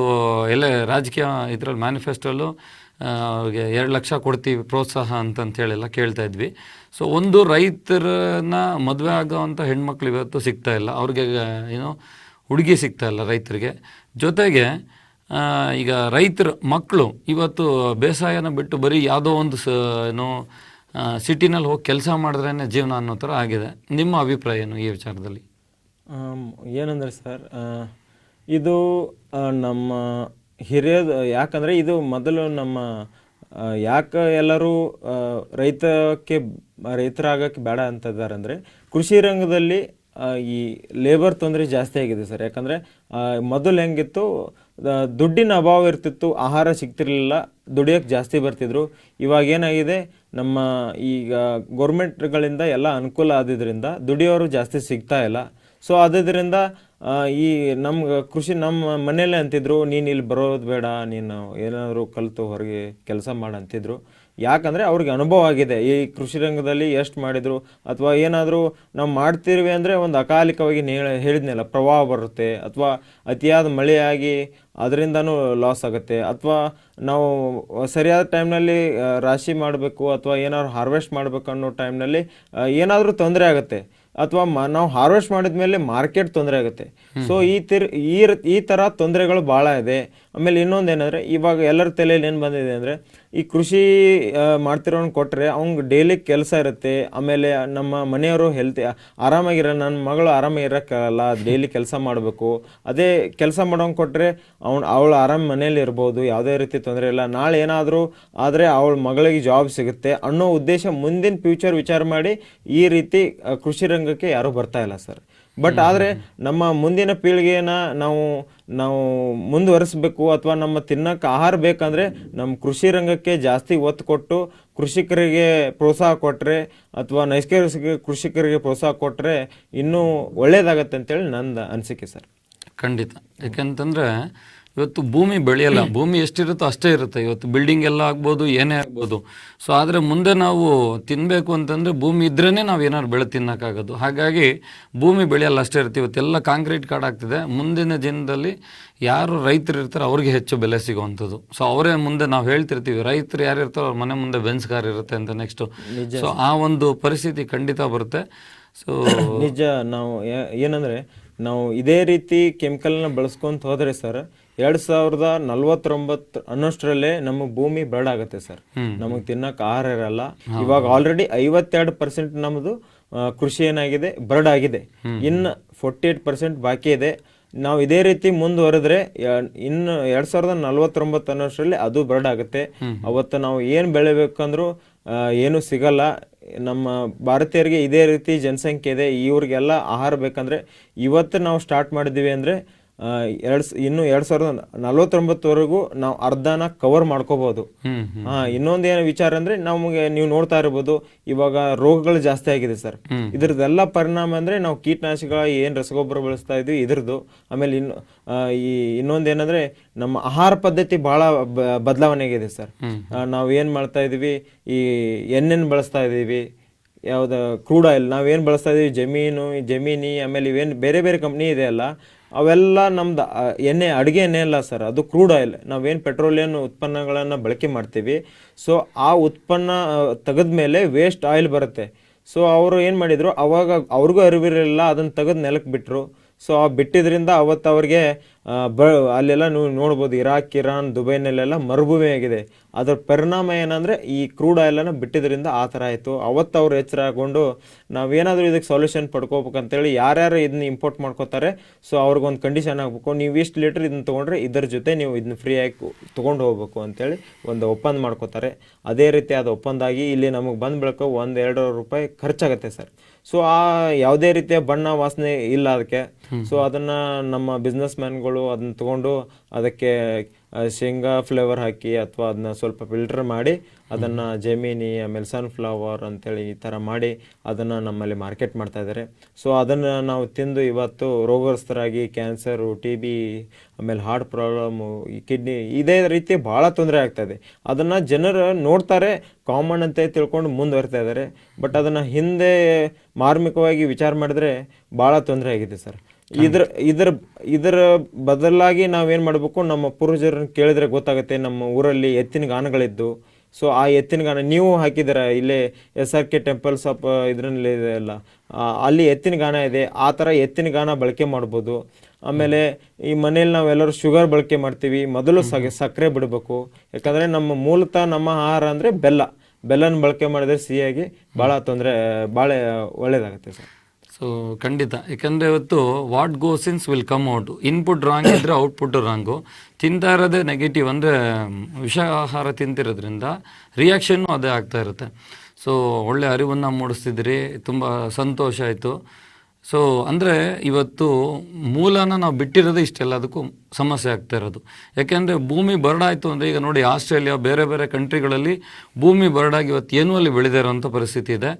ಎಲ್ಲ ರಾಜಕೀಯ ಇದರಲ್ಲಿ ಮ್ಯಾನಿಫೆಸ್ಟೋಲ್ಲೂ ಅವ್ರಿಗೆ ಎರಡು ಲಕ್ಷ ಕೊಡ್ತೀವಿ, ಪ್ರೋತ್ಸಾಹ ಅಂತಂತೇಳೆಲ್ಲ ಕೇಳ್ತಾ ಇದ್ವಿ. ಸೊ ಒಂದು ರೈತರನ್ನ ಮದುವೆ ಆಗೋವಂಥ ಹೆಣ್ಮಕ್ಳು ಇವತ್ತು ಸಿಗ್ತಾ ಇಲ್ಲ. ಅವ್ರಿಗೆ ಏನೋ, ಹುಡುಗಿ ಸಿಗ್ತಾ ಇಲ್ಲ ರೈತರಿಗೆ. ಜೊತೆಗೆ ಈಗ ರೈತರ ಮಕ್ಕಳು ಇವತ್ತು ಬೇಸಾಯನ ಬಿಟ್ಟು ಬರೀ ಯಾವುದೋ ಒಂದು ಸ, ಏನೋ ಸಿಟಿನಲ್ಲಿ ಹೋಗಿ ಕೆಲಸ ಮಾಡಿದ್ರೇ ಜೀವನ ಅನ್ನೋ ಥರ ಆಗಿದೆ. ನಿಮ್ಮ ಅಭಿಪ್ರಾಯ ಏನು ಈ ವಿಚಾರದಲ್ಲಿ? ಏನಂದ್ರೆ ಸರ್ ಇದು ನಮ್ಮ ಹಿರಿಯದ ಯಾಕಂದರೆ ಇದು ಮೊದಲು ನಮ್ಮ ಯಾಕೆ ಎಲ್ಲರೂ ರೈತಕ್ಕೆ ರೈತರಾಗಕ್ಕೆ ಬೇಡ ಅಂತಿದ್ದಾರೆ ಕೃಷಿ ರಂಗದಲ್ಲಿ ಈ ಲೇಬರ್ ತೊಂದರೆ ಜಾಸ್ತಿ ಆಗಿದೆ ಸರ್. ಯಾಕಂದರೆ ಮೊದಲು ಹೆಂಗಿತ್ತು ದುಡ್ಡಿನ ಅಭಾವ ಇರ್ತಿತ್ತು ಆಹಾರ ಸಿಗ್ತಿರ್ಲಿಲ್ಲ ದುಡಿಯೋಕ್ಕೆ ಜಾಸ್ತಿ ಬರ್ತಿದ್ರು. ಇವಾಗ ಏನಾಗಿದೆ ನಮ್ಮ ಈಗ ಗೌರ್ಮೆಂಟ್ಗಳಿಂದ ಎಲ್ಲ ಅನುಕೂಲ ಆದಿದ್ದರಿಂದ ದುಡಿಯೋರು ಜಾಸ್ತಿ ಸಿಗ್ತಾ ಇಲ್ಲ. ಸೊ ಅದರಿಂದ ಆ, ಈ ನಮ್ಗೆ ಕೃಷಿ ನಮ್ಮ ಮನೇಲೆ ಅಂತಿದ್ರು, ನೀನು ಇಲ್ಲಿ ಬರೋದು ಬೇಡ, ನೀನು ಏನಾದರೂ ಕಲಿತು ಹೊರಗೆ ಕೆಲಸ ಮಾಡು ಅಂತಿದ್ರು. ಯಾಕಂದರೆ ಅವ್ರಿಗೆ ಅನುಭವ ಆಗಿದೆ. ಈ ಕೃಷಿ ರಂಗದಲ್ಲಿ ಎಷ್ಟು ಮಾಡಿದ್ರು, ಅಥವಾ ಏನಾದರೂ ನಾವು ಮಾಡ್ತಿರ್ವಿ ಅಂದರೆ ಒಂದು ಅಕಾಲಿಕವಾಗಿ ನೀ ಹೇಳಿದ್ನಲ್ಲ, ಪ್ರವಾಹ ಬರುತ್ತೆ, ಅಥವಾ ಅತಿಯಾದ ಮಳೆಯಾಗಿ ಅದರಿಂದನೂ ಲಾಸ್ ಆಗುತ್ತೆ, ಅಥವಾ ನಾವು ಸರಿಯಾದ ಟೈಮ್ನಲ್ಲಿ ರಾಶಿ ಮಾಡಬೇಕು, ಅಥವಾ ಏನಾದ್ರು ಹಾರ್ವೆಸ್ಟ್ ಮಾಡಬೇಕು ಅನ್ನೋ ಟೈಮ್ನಲ್ಲಿ ಏನಾದರೂ ತೊಂದರೆ ಆಗುತ್ತೆ. ಅಥವಾ ನಾವು ಹಾರ್ವೆಸ್ಟ್ ಮಾಡಿದ್ಮೇಲೆ ಮಾರ್ಕೆಟ್ ತೊಂದರೆ ಆಗುತ್ತೆ. ಸೊ ಈ ತಿರ್, ಈ ಈ ಥರ ತೊಂದರೆಗಳು ಭಾಳ ಇದೆ. ಆಮೇಲೆ ಇನ್ನೊಂದು ಏನಂದರೆ ಇವಾಗ ಎಲ್ಲರ ತಲೆಯಲ್ಲಿ ಏನು ಬಂದಿದೆ ಅಂದರೆ ಈ ಕೃಷಿ ಮಾಡ್ತಿರೋನ್ ಕೊಟ್ಟರೆ ಅವ್ನಿಗೆ ಡೈಲಿ ಕೆಲಸ ಇರುತ್ತೆ. ಆಮೇಲೆ ನಮ್ಮ ಮನೆಯವರು ಹೆಲ್ತಿ ಆರಾಮಾಗಿರೋ ನನ್ನ ಮಗಳು ಆರಾಮಾಗಿರೋಕ್ಕಾಗಲ್ಲ ಡೈಲಿ ಕೆಲಸ ಮಾಡಬೇಕು. ಅದೇ ಕೆಲಸ ಮಾಡೋಂಗೆ ಕೊಟ್ಟರೆ ಅವ್ನು, ಅವಳು ಆರಾಮ ಮನೇಲಿ ಇರ್ಬೋದು, ಯಾವುದೇ ರೀತಿ ತೊಂದರೆ ಇಲ್ಲ. ನಾಳೆ ಏನಾದರೂ ಆದರೆ ಅವಳ ಮಗಳಿಗೆ ಜಾಬ್ ಸಿಗುತ್ತೆ ಅನ್ನೋ ಉದ್ದೇಶ ಮುಂದಿನ ಫ್ಯೂಚರ್ ವಿಚಾರ ಮಾಡಿ ಈ ರೀತಿ ಕೃಷಿ ರಂಗಕ್ಕೆ ಯಾರೂ ಬರ್ತಾ ಇಲ್ಲ, ಸರ್. ಬಟ್ ಆದರೆ ನಮ್ಮ ಮುಂದಿನ ಪೀಳಿಗೆನ ನಾವು ನಾವು ಮುಂದುವರಿಸಬೇಕು ಅಥವಾ ನಮ್ಮ ತಿನ್ನಕ್ಕೆ ಆಹಾರ ಬೇಕಂದರೆ ನಮ್ಮ ಕೃಷಿ ರಂಗಕ್ಕೆ ಜಾಸ್ತಿ ಒತ್ತು ಕೊಟ್ಟು ಕೃಷಿಕರಿಗೆ ಪ್ರೋತ್ಸಾಹ ಕೊಟ್ಟರೆ ಅಥವಾ ನೈಸರ್ಗಿಕ ಕೃಷಿಕರಿಗೆ ಪ್ರೋತ್ಸಾಹ ಕೊಟ್ಟರೆ ಇನ್ನೂ ಒಳ್ಳೆಯದಾಗತ್ತೆ ಅಂತೇಳಿ ನಂದು ಅನಿಸಿಕೆ ಸರ್. ಖಂಡಿತ. ಯಾಕೆಂತಂದ್ರೆ ಇವತ್ತು ಭೂಮಿ ಬೆಳೆಯಲ್ಲ ಭೂಮಿ ಎಷ್ಟಿರುತ್ತೋ ಅಷ್ಟೇ ಇರುತ್ತೆ. ಇವತ್ತು ಬಿಲ್ಡಿಂಗ್ ಎಲ್ಲ ಆಗ್ಬೋದು ಏನೇ ಆಗ್ಬೋದು. ಸೊ ಆದರೆ ಮುಂದೆ ನಾವು ತಿನ್ನಬೇಕು ಅಂತಂದರೆ ಭೂಮಿ ಇದ್ರೇ ನಾವು ಏನಾದ್ರು ಬೆಳೆ ತಿನ್ನೋಕ್ಕಾಗೋದು. ಹಾಗಾಗಿ ಭೂಮಿ ಬೆಳೆಯಲ್ಲ ಅಷ್ಟೇ ಇರುತ್ತೆ. ಇವತ್ತೆಲ್ಲ ಕಾಂಕ್ರೀಟ್ ಕಾಡಾಗ್ತಿದೆ. ಮುಂದಿನ ದಿನದಲ್ಲಿ ಯಾರು ರೈತರು ಇರ್ತಾರೋ ಅವ್ರಿಗೆ ಹೆಚ್ಚು ಬೆಲೆ ಸಿಗುವಂಥದ್ದು. ಸೊ ಅವರೇ ಮುಂದೆ ನಾವು ಹೇಳ್ತಿರ್ತೀವಿ ರೈತರು ಯಾರು ಇರ್ತಾರೋ ಅವ್ರ ಮನೆ ಮುಂದೆ ಬೆನ್ಸ್ ಕಾರ್ ಇರುತ್ತೆ ಅಂತ ನೆಕ್ಸ್ಟು ಸೊ ಆ ಒಂದು ಪರಿಸ್ಥಿತಿ ಖಂಡಿತ ಬರುತ್ತೆ. ಸೊ <coughs> ನಿಜ ನಾವು ಏನಂದರೆ ಏನಂದ್ರೆ ನಾವು ಇದೇ ರೀತಿ ಕೆಮಿಕಲ್ನ ಬಳಸ್ಕೊಂತ ಹೋದರೆ ಸರ್ ಎರಡ್ ಸಾವಿರದ ನಲ್ವತ್ತೊಂಬತ್ತು ಅನ್ನೋಷ್ಟರಲ್ಲೇ ನಮ್ಮ ಭೂಮಿ ಬರ್ಡ್ ಆಗುತ್ತೆ ಸರ್. ನಮಗೆ ತಿನ್ನಕ್ ಆಹಾರ ಇರಲ್ಲ. ಇವಾಗ ಆಲ್ರೆಡಿ ಐವತ್ತೆರಡು ಪರ್ಸೆಂಟ್ ನಮ್ಮದು ಆ, ಕೃಷಿ ಏನಾಗಿದೆ ಬರ್ಡ್ ಆಗಿದೆ. ಇನ್ನು ಫೋರ್ಟಿ ಏಟ್ ಪರ್ಸೆಂಟ್ ಬಾಕಿ ಇದೆ. ನಾವು ಇದೇ ರೀತಿ ಮುಂದುವರೆದ್ರೆ ಇನ್ನು ಎರಡ್ ಸಾವಿರದ ನಲ್ವತ್ತೊಂಬತ್ತು ಅನ್ನೋಷ್ಟರಲ್ಲಿ ಅದು ಬರ್ಡ್ ಆಗುತ್ತೆ. ಅವತ್ತು ನಾವು ಏನು ಬೆಳಿಬೇಕಂದ್ರೂ ಏನು ಸಿಗಲ್ಲ. ನಮ್ಮ ಭಾರತೀಯರಿಗೆ ಇದೇ ರೀತಿ ಜನಸಂಖ್ಯೆ ಇದೆ. ಇವ್ರಿಗೆಲ್ಲ ಆಹಾರ ಬೇಕಂದ್ರೆ ಇವತ್ತು ನಾವು ಸ್ಟಾರ್ಟ್ ಮಾಡಿದ್ದೀವಿ ಅಂದರೆ ಎರಡು ಇನ್ನು ಎರಡ್ ಸಾವಿರದ ನಲವತ್ತೊಂಬತ್ತವರೆಗೂ ನಾವು ಅರ್ಧನ ಕವರ್ ಮಾಡ್ಕೋಬಹುದು. ಹಾ ಇನ್ನೊಂದು ಏನು ವಿಚಾರ ಅಂದ್ರೆ ನಮಗೆ ನೀವು ನೋಡ್ತಾ ಇರ್ಬೋದು ಇವಾಗ ರೋಗಗಳು ಜಾಸ್ತಿ ಆಗಿದೆ ಸರ್. ಇದ್ರದ್ದೆಲ್ಲ ಪರಿಣಾಮ ಅಂದ್ರೆ ನಾವು ಕೀಟನಾಶಕಗಳ ಏನ್ ರಸಗೊಬ್ಬರ ಬಳಸ್ತಾ ಇದ್ವಿ ಇದ್ರದ್ದು. ಆಮೇಲೆ ಇನ್ನು ಈ ಇನ್ನೊಂದು ಏನಂದ್ರೆ ನಮ್ಮ ಆಹಾರ ಪದ್ಧತಿ ಬಹಳ ಬದಲಾವಣೆ ಆಗಿದೆ ಸರ್. ನಾವು ಏನ್ ಮಾಡ್ತಾ ಇದೀವಿ ಈ ಎಣ್ಣೆನ್ ಬಳಸ್ತಾ ಇದೀವಿ ಯಾವ್ದು ಕ್ರೂಡ್ ಆಯಿಲ್ ನಾವೇನು ಬಳಸ್ತಾ ಇದೀವಿ ಜಮೀನು ಜಮೀನಿ ಆಮೇಲೆ ಇವೇನು ಬೇರೆ ಬೇರೆ ಕಂಪ್ನಿ ಇದೆ ಅಲ್ಲ ಅವೆಲ್ಲ ನಮ್ದು ಎಣ್ಣೆ, ಅಡುಗೆ ಎಣ್ಣೆ ಅಲ್ಲ ಸರ್, ಅದು ಕ್ರೂಡ್ ಆಯಿಲ್ ನಾವೇನು ಪೆಟ್ರೋಲಿಯಂ ಉತ್ಪನ್ನಗಳನ್ನು ಬಳಕೆ ಮಾಡ್ತೀವಿ. ಸೊ ಆ ಉತ್ಪನ್ನ ತೆಗೆದ ಮೇಲೆ ವೇಸ್ಟ್ ಆಯಿಲ್ ಬರುತ್ತೆ. ಸೊ ಅವರು ಏನು ಮಾಡಿದರು, ಅವಾಗ ಅವ್ರಿಗೂ ಅರಿವಿರಲಿಲ್ಲ, ಅದನ್ನು ತೆಗೆದು ನೆಲಕ್ಕೆ ಬಿಟ್ಟರು ಸೊ ಆ ಬಿಟ್ಟಿದ್ರಿಂದ ಅವತ್ತು ಅವ್ರಿಗೆ ಬ, ಅಲ್ಲೆಲ್ಲ ನೀವು ನೋಡ್ಬೋದು, ಇರಾಕ್, ಇರಾನ್, ದುಬೈನಲ್ಲೆಲ್ಲ ಮರುಭೂಮಿ ಆಗಿದೆ. ಅದರ ಪರಿಣಾಮ ಏನಂದರೆ, ಈ ಕ್ರೂಡ್ ಆಯಿಲನ್ನು ಬಿಟ್ಟಿದ್ರಿಂದ ಆ ಥರ ಆಯಿತು. ಅವತ್ತು ಅವ್ರು ಎಚ್ಚರ ಆಗೊಂಡು ನಾವೇನಾದರೂ ಇದಕ್ಕೆ ಸೊಲ್ಯೂಷನ್ ಪಡ್ಕೋಬೇಕಂತೇಳಿ ಯಾರ್ಯಾರು ಇದನ್ನ ಇಂಪೋರ್ಟ್ ಮಾಡ್ಕೋತಾರೆ ಸೊ ಅವ್ರಿಗೊಂದು ಕಂಡೀಷನ್ ಆಗಬೇಕು. ನೀವು ಇಷ್ಟು ಲೀಟ್ರ್ ಇದನ್ನ ತೊಗೊಂಡ್ರೆ, ಇದರ ಜೊತೆ ನೀವು ಇದನ್ನ ಫ್ರೀ ಆಗಿ ತೊಗೊಂಡು ಹೋಗ್ಬೇಕು ಅಂತೇಳಿ ಒಂದು ಒಪ್ಪಂದ ಮಾಡ್ಕೋತಾರೆ. ಅದೇ ರೀತಿ ಅದು ಒಪ್ಪಂದ ಆಗಿ ಇಲ್ಲಿ ನಮಗೆ ಬಂದ ಬಳಿಕ ಒಂದು ಎರಡು ರೂಪಾಯಿ ಖರ್ಚಾಗುತ್ತೆ ಸರ್. ಸೊ ಆ ಯಾವುದೇ ರೀತಿಯ ಬಣ್ಣ ವಾಸನೆ ಇಲ್ಲ ಅದಕ್ಕೆ. ಸೊ ಅದನ್ನ ನಮ್ಮ ಬಿಸ್ನೆಸ್ ಮ್ಯಾನ್ಗಳು ಅದನ್ನ ತಗೊಂಡು ಅದಕ್ಕೆ ಶೇಂಗಾ ಫ್ಲೇವರ್ ಹಾಕಿ ಅಥವಾ ಅದನ್ನ ಸ್ವಲ್ಪ ಫಿಲ್ಟರ್ ಮಾಡಿ ಅದನ್ನು ಜಮೀನಿ ಆಮೇಲೆ ಸನ್ಫ್ಲವರ್ ಅಂತೇಳಿ ಈ ಥರ ಮಾಡಿ ಅದನ್ನು ನಮ್ಮಲ್ಲಿ ಮಾರ್ಕೆಟ್ ಮಾಡ್ತಾ ಇದ್ದಾರೆ ಸೊ ಅದನ್ನು ನಾವು ತಿಂದು ಇವತ್ತು ರೋಗಸ್ಥರಾಗಿ ಕ್ಯಾನ್ಸರು ಟಿ ಬಿ ಆಮೇಲೆ ಹಾರ್ಟ್ ಪ್ರಾಬ್ಲಮ್ಮು ಈ ಕಿಡ್ನಿ ಇದೇ ರೀತಿ ಭಾಳ ತೊಂದರೆ ಆಗ್ತಾ ಇದೆ. ಅದನ್ನು ಜನರು ನೋಡ್ತಾರೆ ಕಾಮನ್ ಅಂತ ತಿಳ್ಕೊಂಡು ಮುಂದುವರಿತಾ ಇದ್ದಾರೆ ಬಟ್ ಅದನ್ನು ಹಿಂದೆ ಮಾರ್ಮಿಕವಾಗಿ ವಿಚಾರ ಮಾಡಿದ್ರೆ ಭಾಳ ತೊಂದರೆ ಆಗಿದೆ ಸರ್. ಇದ್ರ ಇದ್ರ ಇದರ ಬದಲಾಗಿ ನಾವೇನು ಮಾಡಬೇಕು ನಮ್ಮ ಪೂರ್ವಜರನ್ನ ಕೇಳಿದ್ರೆ ಗೊತ್ತಾಗುತ್ತೆ ನಮ್ಮ ಊರಲ್ಲಿ ಎತ್ತಿನ ಗಾನಗಳಿದ್ದು. ಸೊ ಆ ಎತ್ತಿನ ಗಾನ ನೀವು ಹಾಕಿದ್ದೀರ? ಇಲ್ಲೇ S R K temples of ಇದರಲ್ಲಿ ಇದೆ ಅಲ್ಲ. ಅಲ್ಲಿ ಎತ್ತಿನ ಗಾನ ಇದೆ ಆ ಥರ ಎತ್ತಿನ ಗಾನ ಬಳಕೆ ಮಾಡ್ಬೋದು. ಆಮೇಲೆ ಈ ಮನೇಲಿ ನಾವೆಲ್ಲರೂ ಶುಗರ್ ಬಳಕೆ ಮಾಡ್ತೀವಿ ಮೊದಲು ಸಕ್ಕರೆ ಬಿಡಬೇಕು. ಯಾಕಂದರೆ ನಮ್ಮ ಮೂಲತಃ ನಮ್ಮ ಆಹಾರ ಅಂದರೆ ಬೆಲ್ಲ. ಬೆಲ್ಲನ ಬಳಕೆ ಮಾಡಿದ್ರೆ ಸಿಹಿಯಾಗಿ ಭಾಳ ತೊಂದರೆ ಭಾಳ ಒಳ್ಳೆಯದಾಗುತ್ತೆ ಸರ್. ಸೊ ಖಂಡಿತ. ಯಾಕಂದರೆ ಇವತ್ತು what goes in will come out input wrong ಇದ್ದರೆ ಔಟ್ಪುಟ್ ರಾಂಗು ತಿಂತಾ ಇರೋದೇ ನೆಗೆಟಿವ್ ಅಂದರೆ ವಿಷ ಆಹಾರ ತಿಂತಿರೋದ್ರಿಂದ ರಿಯಾಕ್ಷನ್ನು ಅದೇ ಆಗ್ತಾ ಇರುತ್ತೆ. ಸೊ ಒಳ್ಳೆ ಅರಿವನ್ನು ಮೂಡಿಸ್ತಿದ್ರಿ ತುಂಬ ಸಂತೋಷ ಆಯಿತು. ಸೊ ಅಂದರೆ ಇವತ್ತು ಮೂಲನ ನಾವು ಬಿಟ್ಟಿರೋದೇ ಇಷ್ಟೆಲ್ಲದಕ್ಕೂ ಸಮಸ್ಯೆ ಆಗ್ತಾ ಇರೋದು. ಯಾಕೆಂದರೆ ಭೂಮಿ ಬರಡಾಯಿತು ಅಂದರೆ ಈಗ ನೋಡಿ ಆಸ್ಟ್ರೇಲಿಯಾ, ಬೇರೆ ಬೇರೆ ಕಂಟ್ರಿಗಳಲ್ಲಿ ಭೂಮಿ ಬರಡಾಗಿ ಇವತ್ತು ಏನು ಅಲ್ಲಿ ಬೆಳೆದೇ ಇರೋವಂಥ ಪರಿಸ್ಥಿತಿ ಇದೆ.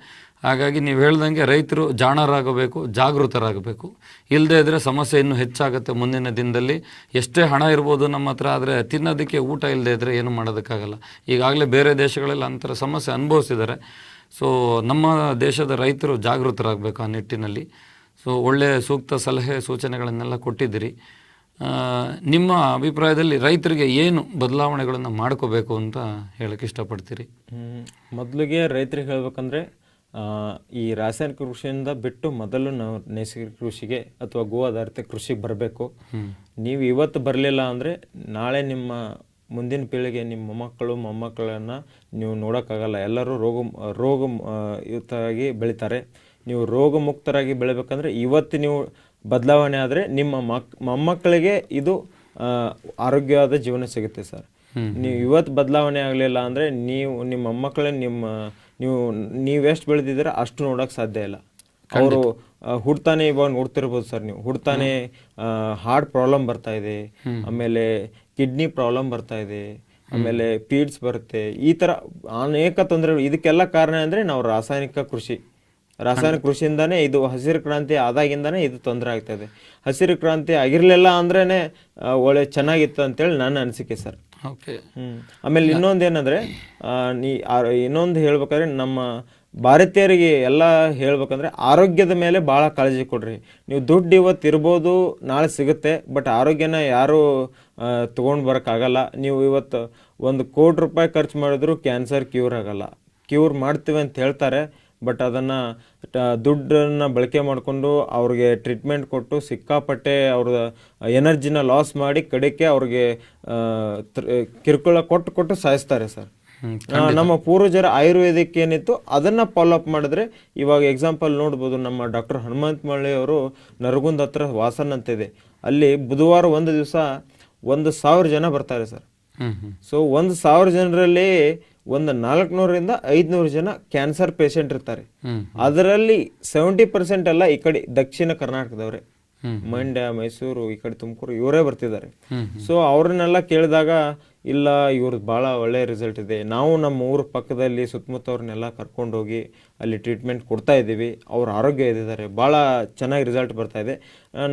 ಹಾಗಾಗಿ ನೀವು ಹೇಳ್ದಂಗೆ ರೈತರು ಜಾಣರಾಗಬೇಕು, ಜಾಗೃತರಾಗಬೇಕು. ಇಲ್ಲದೇ ಇದ್ದರೆ ಸಮಸ್ಯೆ ಇನ್ನೂ ಹೆಚ್ಚಾಗುತ್ತೆ ಮುಂದಿನ ದಿನದಲ್ಲಿ. ಎಷ್ಟೇ ಹಣ ಇರ್ಬೋದು ನಮ್ಮ ಹತ್ರ, ಆದರೆ ತಿನ್ನೋದಕ್ಕೆ ಊಟ ಇಲ್ಲದೆ ಇದ್ದರೆ ಏನು ಮಾಡೋದಕ್ಕಾಗಲ್ಲ. ಈಗಾಗಲೇ ಬೇರೆ ದೇಶಗಳಲ್ಲಿ ಅಂತರ ಸಮಸ್ಯೆ ಅನುಭವಿಸಿದ್ದಾರೆ. ಸೊ ನಮ್ಮ ದೇಶದ ರೈತರು ಜಾಗೃತರಾಗಬೇಕು ಆ ನಿಟ್ಟಿನಲ್ಲಿ. ಸೊ ಒಳ್ಳೆಯ ಸೂಕ್ತ ಸಲಹೆ ಸೂಚನೆಗಳನ್ನೆಲ್ಲ ಕೊಟ್ಟಿದ್ದೀರಿ. ನಿಮ್ಮ ಅಭಿಪ್ರಾಯದಲ್ಲಿ ರೈತರಿಗೆ ಏನು ಬದಲಾವಣೆಗಳನ್ನು ಮಾಡ್ಕೋಬೇಕು ಅಂತ ಹೇಳಕ್ಕೆ ಇಷ್ಟಪಡ್ತೀರಿ? ಮೊದಲಿಗೆ ರೈತರಿಗೆ ಹೇಳ್ಬೇಕಂದ್ರೆ ಈ ರಾಸಾಯನಿಕ ಕೃಷಿಯಿಂದ ಬಿಟ್ಟು ಮೊದಲು ನಾವು ನೈಸರ್ಗಿಕ ಕೃಷಿಗೆ ಅಥವಾ ಗೋ ಆಧಾರಿತ ಕೃಷಿಗೆ ಬರಬೇಕು. ನೀವು ಇವತ್ತು ಬರಲಿಲ್ಲ ಅಂದರೆ ನಾಳೆ ನಿಮ್ಮ ಮುಂದಿನ ಪೀಳಿಗೆ ನಿಮ್ಮ ಮೊಮ್ಮಕ್ಕಳು ಮೊಮ್ಮಕ್ಕಳನ್ನು ನೀವು ನೋಡೋಕ್ಕಾಗಲ್ಲ. ಎಲ್ಲರೂ ರೋಗ ರೋಗ ಯುತರಾಗಿ ಬೆಳಿತಾರೆ. ನೀವು ರೋಗ ಮುಕ್ತರಾಗಿ ಬೆಳಿಬೇಕಂದ್ರೆ ಇವತ್ತು ನೀವು ಬದಲಾವಣೆ ಆದರೆ ನಿಮ್ಮ ಮಕ್ ಮೊಮ್ಮಕ್ಕಳಿಗೆ ಇದು ಆರೋಗ್ಯವಾದ ಜೀವನ ಸಿಗುತ್ತೆ ಸರ್. ನೀವು ಇವತ್ತು ಬದಲಾವಣೆ ಆಗಲಿಲ್ಲ ಅಂದರೆ ನೀವು ನಿಮ್ಮ ಮೊಮ್ಮಕ್ಕಳೇ ನಿಮ್ಮ ನೀವು ನೀವೆಷ್ಟು ಬೆಳೆದಿದ್ದೀರ ಅಷ್ಟು ನೋಡೋಕೆ ಸಾಧ್ಯ ಇಲ್ಲ. ಅವರು ಹುಡ್ತಾನೆ ಇವಾಗ ನೋಡ್ತಿರ್ಬೋದು ಸರ್ ನೀವು. ಹುಡ್ತಾನೆ ಹಾರ್ಟ್ ಪ್ರಾಬ್ಲಮ್ ಬರ್ತಾ ಇದೆ. ಆಮೇಲೆ ಕಿಡ್ನಿ ಪ್ರಾಬ್ಲಮ್ ಬರ್ತಾ ಇದೆ. ಆಮೇಲೆ ಪೀಡ್ಸ್ ಬರುತ್ತೆ. ಈ ತರ ಅನೇಕ ತೊಂದರೆಗಳು ಇದಕ್ಕೆಲ್ಲ ಕಾರಣ ಅಂದ್ರೆ ನಾವು ರಾಸಾಯನಿಕ ಕೃಷಿ. ರಾಸಾಯನಿಕ ಕೃಷಿಯಿಂದಾನೇ ಇದು ಹಸಿರು ಕ್ರಾಂತಿ ಆದಾಗಿಂದಾನೇ ಇದು ತೊಂದರೆ ಆಗ್ತಾ ಇದೆ. ಹಸಿರು ಕ್ರಾಂತಿ ಆಗಿರಲಿಲ್ಲ ಅಂದ್ರೇನೆ ಒಳ್ಳೆ ಚೆನ್ನಾಗಿತ್ತು ಅಂತೇಳಿ ನನ್ನ ಅನಿಸಿಕೆ ಸರ್. ಓಕೆ. ಆಮೇಲೆ ಇನ್ನೊಂದು ಏನಂದ್ರೆ ನೀ ಇನ್ನೊಂದು ಹೇಳ್ಬೇಕಾದ್ರೆ ನಮ್ಮ ಭಾರತೀಯರಿಗೆ ಎಲ್ಲ ಹೇಳ್ಬೇಕಂದ್ರೆ ಆರೋಗ್ಯದ ಮೇಲೆ ಭಾಳ ಕಾಳಜಿ ಕೊಡ್ರಿ. ನೀವು ದುಡ್ಡು ಇವತ್ತು ಇರ್ಬೋದು, ನಾಳೆ ಸಿಗುತ್ತೆ, ಬಟ್ ಆರೋಗ್ಯನ ಯಾರು ತೊಗೊಂಡು ಬರೋಕ್ಕಾಗಲ್ಲ. ನೀವು ಇವತ್ತು ಒಂದು ಕೋಟಿ ರೂಪಾಯಿ ಖರ್ಚು ಮಾಡಿದ್ರು ಕ್ಯಾನ್ಸರ್ ಕ್ಯೂರ್ ಆಗಲ್ಲ. ಕ್ಯೂರ್ ಮಾಡ್ತೀವಿ ಅಂತ ಹೇಳ್ತಾರೆ. ಬಟ್ ಅದನ್ನು ದುಡ್ಡನ್ನು ಬಳಕೆ ಮಾಡಿಕೊಂಡು ಅವ್ರಿಗೆ ಟ್ರೀಟ್ಮೆಂಟ್ ಕೊಟ್ಟು ಸಿಕ್ಕಾಪಟ್ಟೆ ಅವ್ರ ಎನರ್ಜಿನ ಲಾಸ್ ಮಾಡಿ ಕಡೆಗೆ ಅವ್ರಿಗೆ ಕಿರ್ಕೊಳ್ಳ ಕಿರುಕುಳ ಕೊಟ್ಟು ಕೊಟ್ಟು ಸಾಯಿಸ್ತಾರೆ ಸರ್. ನಮ್ಮ ಪೂರ್ವಜರ ಆಯುರ್ವೇದಿಕ್ ಏನಿತ್ತು ಅದನ್ನ ಫಾಲೋ ಅಪ್ ಮಾಡಿದ್ರೆ ಇವಾಗ ಎಕ್ಸಾಂಪಲ್ ನೋಡ್ಬೋದು ನಮ್ಮ ಡಾಕ್ಟರ್ ಹನುಮಂತ ಮಳ್ಳಿ ಅವರು ನರಗುಂದ ಹತ್ರ ವಾಸನ್ ಅಂತ ಇದೆ. ಅಲ್ಲಿ ಬುಧವಾರ ಒಂದು ದಿವಸ ಒಂದು ಸಾವಿರ ಜನ ಬರ್ತಾರೆ ಸರ್. ಸೊ ಒಂದು ಸಾವಿರ ಜನರಲ್ಲಿ ಒಂದು ನಾಲ್ಕುನೂರರಿಂದ ಐದುನೂರು ಜನ ಕ್ಯಾನ್ಸರ್ ಪೇಷಂಟ್ ಇರ್ತಾರೆ ಅದರಲ್ಲಿ ಸೆವೆಂಟಿ ಪರ್ಸೆಂಟ್ ಎಲ್ಲ ಈ ಕಡೆ ದಕ್ಷಿಣ ಕರ್ನಾಟಕದವ್ರೆ. ಮಂಡ್ಯ ಮೈಸೂರು ಈ ಕಡೆ ತುಮಕೂರು ಇವರೇ ಬರ್ತಿದ್ದಾರೆ. ಸೊ ಅವ್ರನ್ನೆಲ್ಲ ಕೇಳಿದಾಗ ಇಲ್ಲ ಇವ್ರದ್ದು ಭಾಳ ಒಳ್ಳೆ ರಿಸಲ್ಟ್ ಇದೆ. ನಾವು ನಮ್ಮ ಊರ ಪಕ್ಕದಲ್ಲಿ ಸುತ್ತಮುತ್ತವ್ರನ್ನೆಲ್ಲ ಕರ್ಕೊಂಡೋಗಿ ಅಲ್ಲಿ ಟ್ರೀಟ್ಮೆಂಟ್ ಕೊಡ್ತಾ ಇದ್ದೀವಿ. ಅವ್ರ ಆರೋಗ್ಯ ಇದ್ದಾರೆ ಭಾಳ ಚೆನ್ನಾಗಿ ರಿಸಲ್ಟ್ ಬರ್ತಾ ಇದೆ.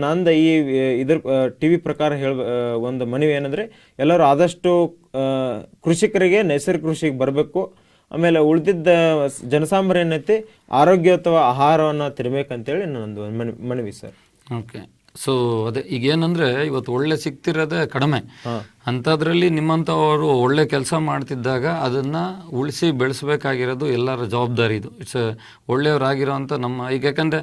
ನಂದು ಈ ಇದ್ರ ಟಿ ವಿ ಪ್ರಕಾರ ಹೇಳ ಒಂದು ಮನವಿ ಏನಂದರೆ ಎಲ್ಲರೂ ಆದಷ್ಟು ಕೃಷಿಕರಿಗೆ ನೈಸರ್ಗಿಕ ಕೃಷಿಗೆ ಬರಬೇಕು. ಆಮೇಲೆ ಉಳಿದಿದ್ದ ಜನಸಾಮಾನ್ಯ ಏನೈತಿ ಆಹಾರವನ್ನ ಆಹಾರವನ್ನು ತಿನ್ಬೇಕಂತೇಳಿ ನನ್ನೊಂದು ಮನವಿ ಸರ್. ಓಕೆ ಸೊ ಅದೇ ಈಗ ಏನಂದ್ರೆ ಇವತ್ತು ಒಳ್ಳೆ ಸಿಗ್ತಿರೋದೇ ಕಡಿಮೆ. ಅಂಥದ್ರಲ್ಲಿ ನಿಮ್ಮಂಥವರು ಒಳ್ಳೆ ಕೆಲಸ ಮಾಡ್ತಿದ್ದಾಗ ಅದನ್ನ ಉಳಿಸಿ ಬೆಳೆಸಬೇಕಾಗಿರೋದು ಎಲ್ಲರ ಜವಾಬ್ದಾರಿ ಇದು. ಇಟ್ಸ್ ಒಳ್ಳೆಯವರಾಗಿರೋಂಥ ನಮ್ಮ ಈಗ ಯಾಕಂದರೆ